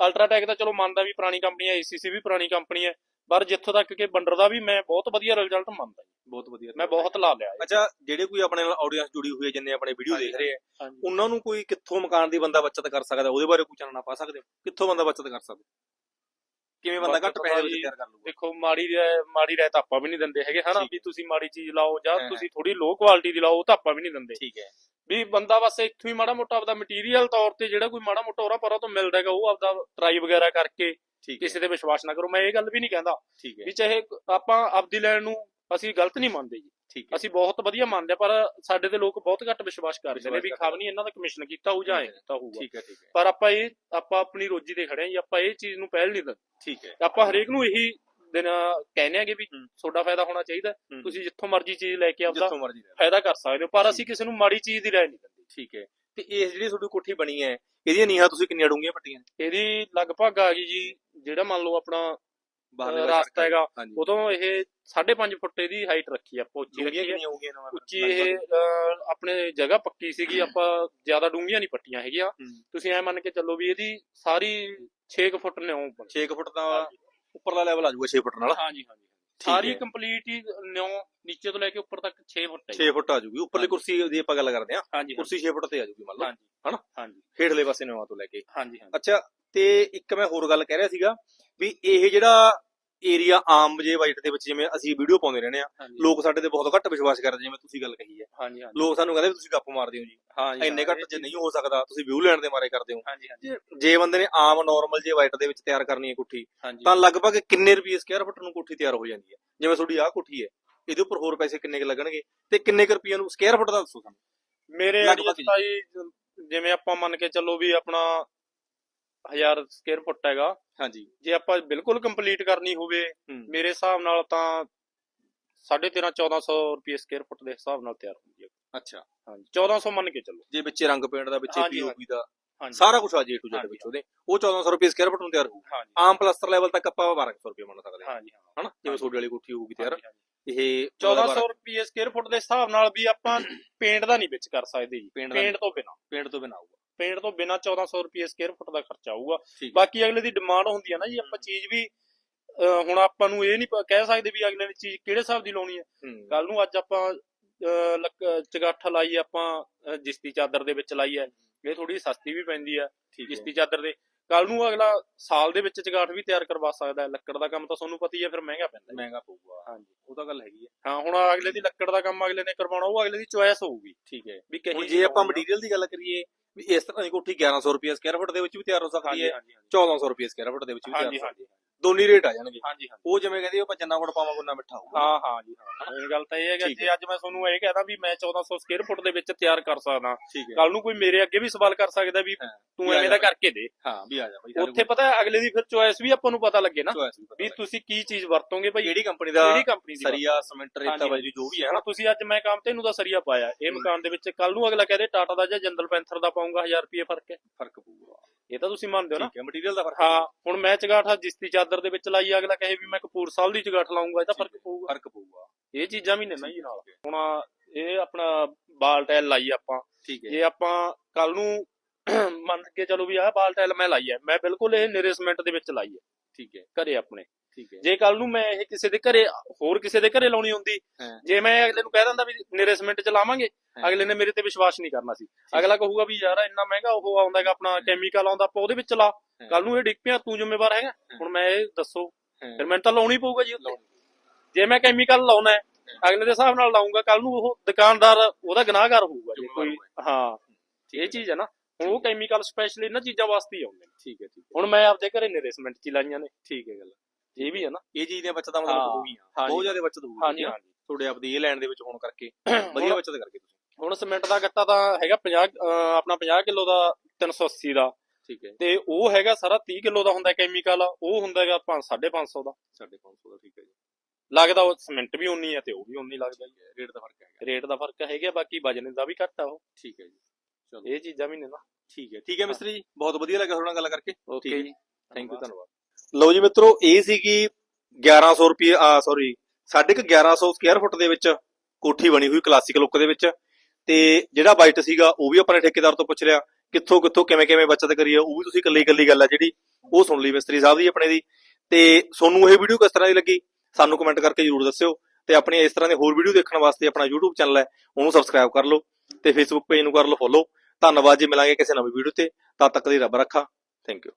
ਅਲਟਰਾਟੈਕ ਤਾਂ ਚਲੋ ਮੰਨਦਾ ਵੀ ਪੁਰਾਣੀ ਕੰਪਨੀ ਹੈ ਏਸੀਸੀ ਵੀ ਪੁਰਾਣੀ ਕੰਪਨੀ ਹੈ ਪਰ ਜਿੱਥੋਂ ਤੱਕ ਕਿ ਬੰਡਰ ਦਾ ਵੀ ਮੈਂ ਬਹੁਤ ਵਧੀਆ ਰਿਜ਼ਲਟ ਮੰਨਦਾ। ਬਹੁਤ ਵਧੀਆ। ਮੈਂ ਬਹੁਤ ਲਾ ਲਿਆ। ਅੱਛਾ ਜਿਹੜੇ ਕੋਈ ਆਪਣੇ ਨਾਲ ਆਡੀਅנס ਜੁੜੀ ਹੋਈ ਹੈ ਜਿੰਨੇ ਆਪਣੇ ਵੀਡੀਓ ਦੇਖ ਰਹੇ ਆ ਉਹਨਾਂ ਨੂੰ ਕੋਈ ਕਿੱਥੋਂ ਮਕਾਨ ਦੀ ਬੰਦਾ ਬਚਤ ਕਰ ਸਕਦਾ? ਉਹਦੇ ਬਾਰੇ ਕੋਈ ਚਾਨਣਾ ਪਾ ਸਕਦੇ ਹੋ? ਕਿੱਥੋਂ ਬੰਦਾ ਬਚਤ ਕਰ ਸਕਦਾ? ਕਿਵੇਂ ਬੰਦਾ ਘੱਟ ਪੈਸੇ ਵਿੱਚ ਤਿਆਰ ਕਰ ਲੂਗਾ ਦੇਖੋ ਮਾੜੀ ਮਾੜੀ ਰਹਿ ਤਾਂ ਆਪਾਂ ਵੀ ਨਹੀਂ ਦਿੰਦੇ ਹੈਗੇ। ਹਨਾ ਵੀ ਤੁਸੀਂ ਮਾੜੀ ਚੀਜ਼ ਲਾਓ ਜਾਂ। ਤੁਸੀਂ ਥੋੜੀ ਲੋ ਕੁਆਲਿਟੀ ਦੀ ਲਾਓ ਉਹ ਤਾਂ ਆਪਾਂ ਵੀ ਨਹੀਂ ਦਿੰਦੇ। ਠੀਕ ਹੈ। ਵੀ ਬੰਦਾ ਬਸ ਇੱਥੋਂ ਹੀ ਮਾੜਾ ਮੋਟਾ ਆਪਦਾ ਮਟੀਰੀਅਲ ਤੌਰ ਤੇ ਜਿਹੜਾ ਕੋਈ ਮਾੜਾ ਮੋਟਾ ਹੋਰਾਂ ਪਰਾਂ ਤੋਂ ਮਿਲਦਾ ਹੈਗਾ ਉਹ ਆਪਦਾ ਟਰਾਈ ਵਗੈਰਾ ਕਰਕੇ ਕਿਸੇ ਤੇ ਵਿਸ਼ਵਾਸ ਨਾ ਕਰੋ। ਮੈਂ ਇਹ ਗੱਲ ਵੀ ਨਹੀਂ ਕਹਿੰਦਾ ਵੀ ਚਾਹੇ ਆਪਾਂ ਆਪਦੀ ਲੈਣ ਨੂੰ ਅਸੀਂ ਗਲਤ ਨਹੀਂ ਮੰਨਦੇ ਜੀ। ਠੀਕ ਹੈ। ਅਸੀਂ ਬਹੁਤ ਵਧੀਆ ਮੰਨਦੇ ਪਰ ਸਾਡੇ ਤੇ ਲੋਕ ਬਹੁਤ ਘੱਟ ਵਿਸ਼ਵਾਸ ਕਰਦੇ ਨੇ ਵੀ ਨਹੀਂ ਇਹਨਾਂ ਦਾ ਕਮਿਸ਼ਨ ਕੀਤਾ ਹੋਊ ਜਾਂ ਐਂ ਕੀਤਾ ਹੋਊਗਾ। ਠੀਕ ਹੈ ਠੀਕ ਹੈ। ਪਰ ਆਪਾਂ ਇਹ ਆਪਾਂ ਆਪਣੀ ਰੋਜੀ ਤੇ ਖੜੇ ਹਾਂ ਜੀ ਆਪਾਂ ਇਹ ਚੀਜ਼ ਨੂੰ ਪਹਿਲ ਨਹੀਂ ਦਿੰਦੇ। ਠੀਕ ਹੈ। ਆਪਾਂ ਹਰੇਕ ਨੂੰ ਇਹੀ ਦਿਨ ਕਹਿੰਦੇ ਆਗੇ ਵੀ। ਤੁਹਾਡਾ ਫਾਇਦਾ ਹੋਣਾ ਚਾਹੀਦਾ। ਤੁਸੀਂ ਜਿੱਥੋਂ ਮਰਜ਼ੀ ਚੀਜ਼ ਲੈ ਕੇ ਆਪਦਾ। ਫਾਇਦਾ ਕਰ ਸਕਦੇ ਹੋ ਪਰ ਅਸੀਂ ਕਿਸੇ ਨੂੰ ਮਾੜੀ ਚੀਜ਼ ਦੀ ਰਾਏ ਨਹੀਂ ਦਿੰਦੇ। ਠੀਕ ਹੈ। ਤੇ ਇਹ ਜਿਹੜੀ ਤੁਹਾਡੀ ਕੋਠੀ ਬਣੀ ਹੈ ਇਹਦੀਆਂ ਨੀਹਾਂ ਤੁਸੀਂ ਕਿੰਨੀਆਂ ਡੂੰਘੀਆਂ ਪੱਟੀਆਂ ਇਹਦੀ ਲਗਭਗ ਆ ਗਈ ਜੀ ਜਿਹੜਾ ਮੰਨ ਲਓ ਆਪਣਾ ਰਸਤਾ ਹੈਗਾ। ਉਦੋਂ ਇਹ 5.5 ਫੁੱਟ ਦੀ ਹਾਈਟ ਰੱਖੀ ਆ ਆਪਾਂ ਉੱਚੀ ਰੱਖੀ ਹੈ ਉੱਚੀ ਇਹ ਆਪਣੇ ਜਗ੍ਹਾ ਪੱਕੀ ਸੀਗੀ ਆਪਾਂ ਜ਼ਿਆਦਾ ਡੂੰਘੀਆਂ ਨਹੀਂ ਪੱਟੀਆਂ ਹੈਗੀਆਂ। ਤੁਸੀਂ ਐ ਮੰਨ ਕੇ ਚੱਲੋ ਵੀ ਇਹਦੀ ਸਾਰੀ 6 ਫੁੱਟ ਨਿਉਂ 6 ਫੁੱਟ ਦਾ ਉੱਪਰਲਾ ਲੈਵਲ ਆ ਜਾਊਗਾ 6 ਫੁੱਟ ਨਾਲ। ਹਾਂਜੀ ਹਾਂਜੀ। ਸਾਰੀ। ਕੰਪਲੀਟ ਹੀ ਨਿਉਂ ਨੀਚੇ ਤੋਂ ਲੈ ਕੇ ਉੱਪਰ ਤੱਕ 6 ਫੁੱਟ ਹੈ 6 ਫੁੱਟ ਆ ਜਾਊਗੀ। ਉੱਪਰਲੀ। ਕੁਰਸੀ ਦੀ ਆਪਾਂ ਗੱਲ ਕਰਦੇ ਹਾਂਜੀ ਕੁਰਸੀ 6 ਫੁੱਟ ਤੇ ਆ ਜਾਊਗੀ ਮੰਨ ਲਓ। ਹਾਂਜੀ। ਹਨਾ? ਹਾਂਜੀ। ਹੇਠਲੇ ਪਾਸੇ ਨਵਾਂ ਤੋਂ ਲੈ ਕੇ। ਹਾਂਜੀ ਹਾਂਜੀ। ਅੱਛਾ ਤੇ ਇੱਕ ਮੈਂ ਹੋਰ ਗੱਲ ਕਹਿ ਰਿਹਾ ਸੀਗਾ। ਵੀ ਇਹ ਜਿਹੜਾ ਏਰੀਆ ਆਮ ਜੇ ਵਾਈਟ ਦੇ ਵਿੱਚ ਜਿਵੇਂ ਅਸੀਂ ਵੀਡੀਓ ਪਾਉਂਦੇ ਰਹਿੰਦੇ ਆ ਲੋਕ ਸਾਡੇ ਤੇ ਬਹੁਤ ਘੱਟ ਵਿਸ਼ਵਾਸ ਕਰਦੇ ਜਿਵੇਂ ਤੁਸੀਂ ਗੱਲ ਕਹੀ ਹੈ। ਹਾਂਜੀ ਹਾਂਜੀ। ਲੋਕ ਸਾਨੂੰ ਕਹਿੰਦੇ ਤੁਸੀਂ ਗੱਪ ਮਾਰਦੇ ਹੋ ਜੀ। ਇੰਨੇ ਘੱਟ ਜੇ ਨਹੀਂ ਹੋ ਸਕਦਾ ਤੁਸੀਂ ਵਿਊ ਲੈਣ ਦੇ ਮਾਰੇ ਕਰਦੇ ਹੋ। ਹਾਂਜੀ ਹਾਂਜੀ। ਜੇ ਬੰਦੇ ਨੇ ਆਮ ਨਾਰਮਲ ਜੇ ਵਾਈਟ ਦੇ ਵਿੱਚ ਤਿਆਰ ਕਰਨੀ ਹੈ ਕੋਠੀ ਤਾਂ ਲਗਭਗ ਕਿੰਨੇ ਰੁਪਏ ਸਕੁਅਰ ਫੁੱਟ ਨੂੰ ਕੋਠੀ ਤਿਆਰ ਹੋ ਜਾਂਦੀ ਹੈ? ਜਿਵੇਂ ਤੁਹਾਡੀ ਆਹ ਕੋਠੀ ਹੈ ਇਹਦੇ ਉੱਪਰ ਹੋਰ ਪੈਸੇ ਕਿੰਨੇ ਕੁ ਲੱਗਣਗੇ? ਤੇ ਕਿੰਨੇ ਕੁ ਰੁਪਈਆ ਨੂੰ ਸਕੁਅਰ ਫੁੱਟ ਦਾ ਦੱਸੋ ਸਾਨੂੰ? ਮੇਰੇ ਲਗਭਗ ਜਿਵੇਂ ਆਪਾਂ ਮੰਨ ਕੇ ਚੱਲੋ ਵੀ ਆਪਣਾ 1000 ਸਕੁਅਰ ਫੁੱਟ ਹੈਗਾ। ਹਾਂਜੀ। ਜੇ ਆਪਾਂ ਬਿਲਕੁਲ ਕੰਪਲੀਟ ਕਰਨੀ ਹੋਵੇ ਮੇਰੇ ਹਿਸਾਬ ਨਾਲ ਤਾਂ 13.5 1400 ਰੁਪਏ ਸਕੁਅਰ ਫੁੱਟ ਦੇ ਹਿਸਾਬ ਨਾਲ ਤਿਆਰ ਹੁੰਦੀ ਹੈ। ਅੱਛਾ। ਹਾਂਜੀ। 1400 ਮੰਨ ਕੇ ਚੱਲੋ। ਜੇ ਵਿੱਚ ਰੰਗ ਪੇਂਟ ਦਾ ਵਿੱਚ ਪੀਓਪੀ ਦਾ ਸਾਰਾ ਕੁਝ ਆ ਜੇ ਟੂ ਜ਼ੈਡ। ਵਿੱਚ ਉਹਦੇ। ਉਹ 1400 ਰੁਪਏ ਸਕੁਅਰ ਫੁੱਟ ਨੂੰ ਤਿਆਰ ਹੋਊ ਆਮ ਪਲਸਟਰ ਲੈਵਲ ਤੱਕ ਆਪਾਂ 1200 ਰੁਪਏ ਮੰਨ ਸਕਦੇ ਹਾਂ। ਹਾਂਜੀ ਹਾਂ। ਹਨਾ? ਜਿਵੇਂ ਤੁਹਾਡੇ ਵਾਲੀ ਕੋਠੀ ਹੋਊਗੀ ਤਿਆਰ। ਇਹ 1400 ਰੁਪਏ ਸਕੁਅਰ ਫੁੱਟ ਦੇ ਹਿਸਾਬ ਨਾਲ ਵੀ ਆਪਾਂ ਪੇਂਟ ਦਾ ਨਹੀਂ ਵਿੱਚ ਕਰ ਸਕਦੇ ਜੀ। ਪੇਂਟ ਪੇਂਟ ਤੋਂ ਬਿਨਾ। ਪੇਂਟ ਤੋਂ ਬਿਨਾ ਆਊਗਾ। ਪੇਂਟ ਤੋਂ ਬਿਨਾ 1400 ਰੁਪਏ ਸਕੁਅਰ ਫੁੱਟ ਦਾ ਖਰਚਾ ਆਊਗਾ। ਬਾਕੀ ਅਗਲੇ ਦੀ ਡਿਮਾਂਡ ਹੁੰਦੀ ਹੈ ਨਾ ਜੀ ਆਪਾਂ ਚੀਜ਼ ਵੀ ਹੁਣ ਆਪਾਂ ਨੂੰ ਇਹ ਨਹੀਂ ਕਹਿ ਸਕਦੇ ਵੀ ਅਗਲੇ ਨੇ ਚੀਜ਼ ਕਿਹੜੇ ਹਿਸਾਬ ਦੀ ਲਾਉਣੀ ਹੈ। ਕੱਲ ਨੂੰ ਅੱਜ ਆਪਾਂ ਚਗਾਠ ਲਾਈ ਆਪਾਂ ਜਿਸਤੀ ਚਾਦਰ ਦੇ ਵਿੱਚ ਲਾਈ ਹੈ। ਇਹ ਥੋੜੀ ਸਸਤੀ ਵੀ ਪੈਂਦੀ ਹੈ ਜਿਸਤੀ ਚਾਦਰ ਦੇ। ਕੱਲ ਨੂੰ ਅਗਲਾ ਸਾਲ ਦੇ ਵਿੱਚ ਚਗਾਠ ਵੀ ਤਿਆਰ ਕਰਵਾ ਸਕਦਾ ਹੈ। ਲੱਕੜ ਦਾ ਕੰਮ ਤਾਂ ਤੁਹਾਨੂੰ ਪਤਾ ਹੀ ਹੈ ਫਿਰ ਮਹਿੰਗਾ ਪੈਂਦਾ ਹੈ ਮਹਿੰਗਾ ਪਊਗਾ। ਹਾਂਜੀ। ਉਹ ਤਾਂ ਗੱਲ ਹੈਗੀ ਹੈ। ਹਾਂ ਹੁਣ ਅਗਲੇ ਦੀ ਲੱਕੜ ਦਾ ਕੰਮ ਅਗਲੇ ਨੇ ਕਰਵਾਉਣਾ ਉਹ ਅਗਲੇ ਦੀ ਚੁਆਇਸ ਹੋਊਗੀ। ਠੀਕ ਹੈ। ਵੀ ਕਹੀ ਜੇ ਆਪਾਂ ਮਟੀਰੀਅਲ ਦੀ ਗੱਲ ਕਰੀਏ ਵੀ ਇਸ ਤਰ੍ਹਾਂ ਦੀ ਕੋਠੀ 1100 ਰੁਪਏ ਸਕੁਅਰ ਫੁੱਟ ਦੇ ਵਿੱਚ ਵੀ ਤਿਆਰ ਹੋ ਸਕਦੀ ਹੈ ਹਾਂਜੀ 1400 ਰੁਪਏ ਸਕੁਅਰ ਫੁੱਟ ਦੇ ਵਿੱਚ ਵੀ ਤਿਆਰ ਹੋ ਸਕਦੀ ਹੈ। ਦੋਨੀ ਰੇਟ ਆ ਜਾਣਗੇ। ਹਾਂਜੀ ਹਾਂਜੀ। ਉਹ ਜਿਵੇਂ ਕਹਿੰਦੇ ਆਪਾਂ ਜਿੰਨਾ ਗੁੜ ਪਾਵਾਂਗੇ ਉਨਾ ਮਿੱਠਾ ਹੋਊਗਾ। ਹਾਂ ਹਾਂ ਜੀ ਹਾਂ। ਮੇਨ ਗੱਲ ਤਾਂ ਇਹ ਹੈ ਕਿ ਜੇ ਅੱਜ ਮੈਂ ਤੁਹਾਨੂੰ ਇਹ ਕਹਦਾ ਵੀ ਮੈਂ 1400 ਸਕੁਅਰ ਫੁੱਟ ਦੇ ਵਿੱਚ ਤਿਆਰ ਕਰ ਸਕਦਾ। ਕੱਲ ਨੂੰ ਕੋਈ ਮੇਰੇ ਅੱਗੇ ਵੀ ਸਵਾਲ ਕਰ ਸਕਦਾ ਵੀ ਤੂੰ ਐਵੇਂ ਦਾ ਕਰਕੇ ਦੇ। ਹਾਂ ਵੀ ਆ ਜਾ ਬਾਈ ਉੱਥੇ ਪਤਾ ਅਗਲੇ ਦੀ ਫਿਰ ਚੋਇਸ ਵੀ ਆਪਾਂ ਨੂੰ ਪਤਾ ਲੱਗੇ ਨਾ। ਵੀ। ਤੁਸੀਂ ਕੀ ਚੀਜ਼ ਵਰਤੋਗੇ ਭਾਈ ਕਿਹੜੀ ਕੰਪਨੀ ਦਾ ਕਿਹੜੀ ਕੰਪਨੀ ਦੀ ਸਰੀਆ ਸਿਮੈਂਟ ਰੇਤਾ। ਬਾਈ ਜੋ ਵੀ ਹੈ ਨਾ। ਤੁਸੀਂ ਅੱਜ ਮੈਂ ਕੰਮ ਤੇ ਇਹਨੂੰ ਦਾ ਸਰੀਆ ਪਾਇਆ। ਇਹ ਮਕਾਨ ਦੇ ਵਿੱਚ ਕੱਲ ਨੂੰ ਅਗਲਾ ਕਹਦੇ ਟਾਟਾ ਦਾ ਜਾਂ ਜੰਦਲ ਪੈਂਥਰ ਦਾ ਪਾਉਂਗਾ 1000 ਰੁਪਏ ਫ਼ਰਕ ਹੈ। ਫ਼ਰਕ ਪਊਗਾ। ਇਹ ਤਾਂ ਤੁਸੀਂ ਮੰਨਦੇ ਹੋ ਨਾ? ਠੀਕ ਹੈ ਮਟੀਰੀਅਲ ਦਾ ਫ਼ਰਕ ਹਾਂ ਹੁਣ ਮੈਂ ਚਗਾਠਾ ਜਿਸਤੀ ਚਾਦਰ ਦੇ ਵਿੱਚ ਲਾਈ ਅਗਲਾ ਕਹੇ ਵੀ ਮੈਂ ਕਪੂਰ ਸਾਹਿਬ ਦੀ ਚਗਾਠ ਲਾਉਂਗਾ ਇਹ ਤਾਂ ਫ਼ਰਕ ਪਊਗਾ। ਫ਼ਰਕ ਪਊਗਾ। ਇਹ ਚੀਜ਼ਾਂ ਵੀ ਨੇ ਨਾ ਜੀ ਨਾਲ। ਹੁਣ ਇਹ ਆਪਣਾ ਬਾਲ ਟਾਇਲ ਲਾਈ ਆਪਾਂ। ਠੀਕ ਹੈ। ਜੇ ਆਪਾਂ ਕੱਲ ਨੂੰ ਮੰਨ ਕੇ ਚਲੋ ਵੀ ਆਹ ਬਾਲ ਟਾਇਲ ਮੈਂ ਲਾਈ ਹੈ ਮੈਂ ਬਿਲਕੁਲ ਇਹ ਨਿਰੇਸਮੈਂਟ ਦੇ ਵਿੱਚ ਲਾਈ ਹੈ ਠੀਕ ਹੈ। ਘਰੇ ਆਪਣੇ। ਜੇ ਕੱਲ ਨੂੰ ਮੈਂ ਇਹ ਕਿਸੇ ਦੇ ਘਰੇ ਹੋਰ ਕਿਸੇ ਦੇ ਘਰੇ ਲਾਉਣੀ ਹੁੰਦੀ। ਜੇ ਮੈਂ ਅਗਲੇ ਨੂੰ ਕਹਿ ਦਿੰਦਾ ਵੀ ਨਿਰੇਸਮੈਂਟ ਚ ਲਾਵਾਂਗੇ। ਅਗਲੇ ਨੇ ਮੇਰੇ ਤੇ ਵਿਸ਼ਵਾਸ ਨਹੀਂ ਕਰਨਾ ਸੀ। ਅਗਲਾ ਕਹੂਗਾ ਵੀ ਯਾਰ ਇੰਨਾ ਮਹਿੰਗਾ ਉਹ ਆਉਂਦਾ ਹੈਗਾ ਆਪਣਾ ਕੈਮੀਕਲ ਆਉਂਦਾ ਆਪਾਂ ਉਹਦੇ ਵਿੱਚ ਲਾ। ਕੱਲ ਨੂੰ ਇਹ ਡਿੱਗ ਪਿਆ ਤੂੰ ਜ਼ਿੰਮੇਵਾਰ ਹੈਗਾ। ਹੁਣ ਮੈਂ ਇਹ ਦੱਸੋ। ਫਿਰ ਮੈਨੂੰ ਤਾਂ ਲਾਉਣੀ ਪਊਗਾ ਜੀ ਉੱਤੇ ਜੇ ਮੈਂ ਕੈਮੀਕਲ ਲਾਉਣਾ ਹੈ ਅਗਲੇ ਦੇ ਹਿਸਾਬ ਨਾਲ ਲਾਉਂਗਾ ਕੱਲ ਨੂੰ ਉਹ ਦੁਕਾਨਦਾਰ ਉਹਦਾ ਗੁਨਾਹਗਾਰ ਹੋਊਗਾ ਜੇ ਕੋਈ ਹਾਂ। ਇਹ ਚੀਜ਼ ਹੈ ਨਾ। ਹੁਣ ਉਹ ਕੈਮੀਕਲ ਸਪੈਸ਼ਲ ਇਹਨਾਂ ਚੀਜ਼ਾਂ ਵਾਸਤੇ ਹੀ ਆਉਂਦੇ ਨੇ। ਠੀਕ ਹੈ ਠੀਕ ਹੈ। ਹੁਣ ਮੈਂ ਆਪਦੇ ਘਰੇ ਨਿਰੇਸਮੈਂਟ ਚ ਲਾਈਆਂ ਨੇ। ਠੀਕ ਹੈ ਗੱਲ। ਇਹ ਵੀ ਹੈ ਨਾ। ਇਹ ਚੀਜ਼ ਦੀਆਂ ਬੱਚਤਾਂ ਮਤਲਬ ਹਾਂ। ਹਾਂਜੀ। ਬਹੁਤ ਜ਼ਿਆਦਾ ਬੱਚਤ ਹੋਊਗੀ। ਹਾਂਜੀ ਹਾਂਜੀ। ਤੁਹਾਡੇ ਆਪਦੀ ਇਹ ਲੈਣ ਦੇ ਵਿੱਚ ਹੋਣ ਕਰਕੇ। ਵਧੀਆ ਬੱਚਤ ਕਰਕੇ ਤੁਸੀਂ। ਹੁਣ ਸੀਮੈਂਟ ਦਾ ਗੱਟਾ ਤਾਂ ਹੈਗਾ 50 ਅਹ ਆਪਣਾ 50 ਕਿਲੋ ਦਾ 380 ਦਾ। ਠੀਕ ਹੈ। ਤੇ ਉਹ ਹੈਗਾ ਸਾਰਾ 30 ਕਿਲੋ ਦਾ ਹੁੰਦਾ ਕੈਮੀਕਲ ਉਹ ਹੁੰਦਾ ਹੈਗਾ 550 ਦਾ। 550 ਦਾ ਠੀਕ ਹੈ ਜੀ। ਲੱਗਦਾ ਉਹ ਸੀਮੈਂਟ ਵੀ ਉਨੀ ਹੈ ਤੇ ਉਹ ਵੀ ਉਨੀ ਲੱਗਦਾ ਹੈ ਰੇਟ ਦਾ ਫ਼ਰਕ ਹੈਗਾ। ਰੇਟ ਦਾ ਫ਼ਰਕ ਹੈਗਾ ਬਾਕੀ ਵਜਨ ਦਾ ਵੀ ਘੱਟ ਆ ਉਹ। ਠੀਕ ਹੈ ਜੀ। ਚਲੋ। ਇਹ ਚੀਜ਼ਾਂ ਵੀ ਨੇ ਨਾ। ਠੀਕ ਹੈ। ਠੀਕ ਹੈ ਮਿਸਤਰੀ ਜੀ ਬਹੁਤ ਵਧੀਆ ਲੱਗਾ ਤੁਹਾਡੇ ਨਾਲ ਗੱਲ ਕਰਕੇ। ਓਕੇ ਹੈ। ਜੀ। ਥੈਂਕ ਯੂ ਧੰਨਵਾਦ। ਲਓ ਜੀ ਮਿੱਤਰੋ, ਇਹ ਸੀਗੀ 1100 ਰੁਪਏ ਆ ਸੌਰੀ ਸਾਢੇ ਕੁ 1100 ਸਕੁਅਰ ਫੁੱਟ ਦੇ ਵਿੱਚ ਕੋਠੀ ਬਣੀ ਹੋਈ ਕਲਾਸਿਕ ਲੁੱਕ ਦੇ ਵਿੱਚ। ਤੇ ਜਿਹੜਾ ਬਾਈਟ ਸੀਗਾ, ਉਹ ਵੀ ਆਪਣੇ ਠੇਕੇਦਾਰ ਤੋਂ ਪੁੱਛ ਲਿਆ, ਕਿੱਥੋਂ ਕਿੱਥੋਂ, ਕਿਵੇਂ ਕਿਵੇਂ ਬਚਤ ਕਰੀਏ ਉਹ ਵੀ ਤੁਸੀਂ ਇਕੱਲੀ ਇਕੱਲੀ ਗੱਲ ਆ ਜਿਹੜੀ, ਉਹ ਸੁਣ ਲਈ ਮਿਸਤਰੀ ਸਾਹਿਬ ਦੀ ਆਪਣੇ ਦੀ। ਤੇ ਤੁਹਾਨੂੰ ਇਹ ਵੀਡੀਓ ਕਿਸ ਤਰ੍ਹਾਂ ਦੀ ਲੱਗੀ? ਸਾਨੂੰ ਕਮੈਂਟ ਕਰਕੇ ਜਰੂਰ ਦੱਸਿਓ। ਤੇ ਆਪਣੀ ਇਸ ਤਰ੍ਹਾਂ ਦੇ ਹੋਰ ਵੀਡੀਓ ਦੇਖਣ ਵਾਸਤੇ ਆਪਣਾ YouTube ਚੈਨਲ ਹੈ, ਉਹਨੂੰ ਸਬਸਕ੍ਰਾਈਬ ਕਰ ਲਓ ਤੇ Facebook ਪੇਜ ਨੂੰ ਕਰ ਲਓ ਫੋਲੋ ਧੰਨਵਾਦ ਜੀ, ਮਿਲਾਂਗੇ ਕਿਸੇ ਨਵੀਂ ਵੀਡੀਓ ਤੇ। ਤਦ ਤੱਕ ਦੀ ਰੱਬ ਰੱਖਾ। Thank you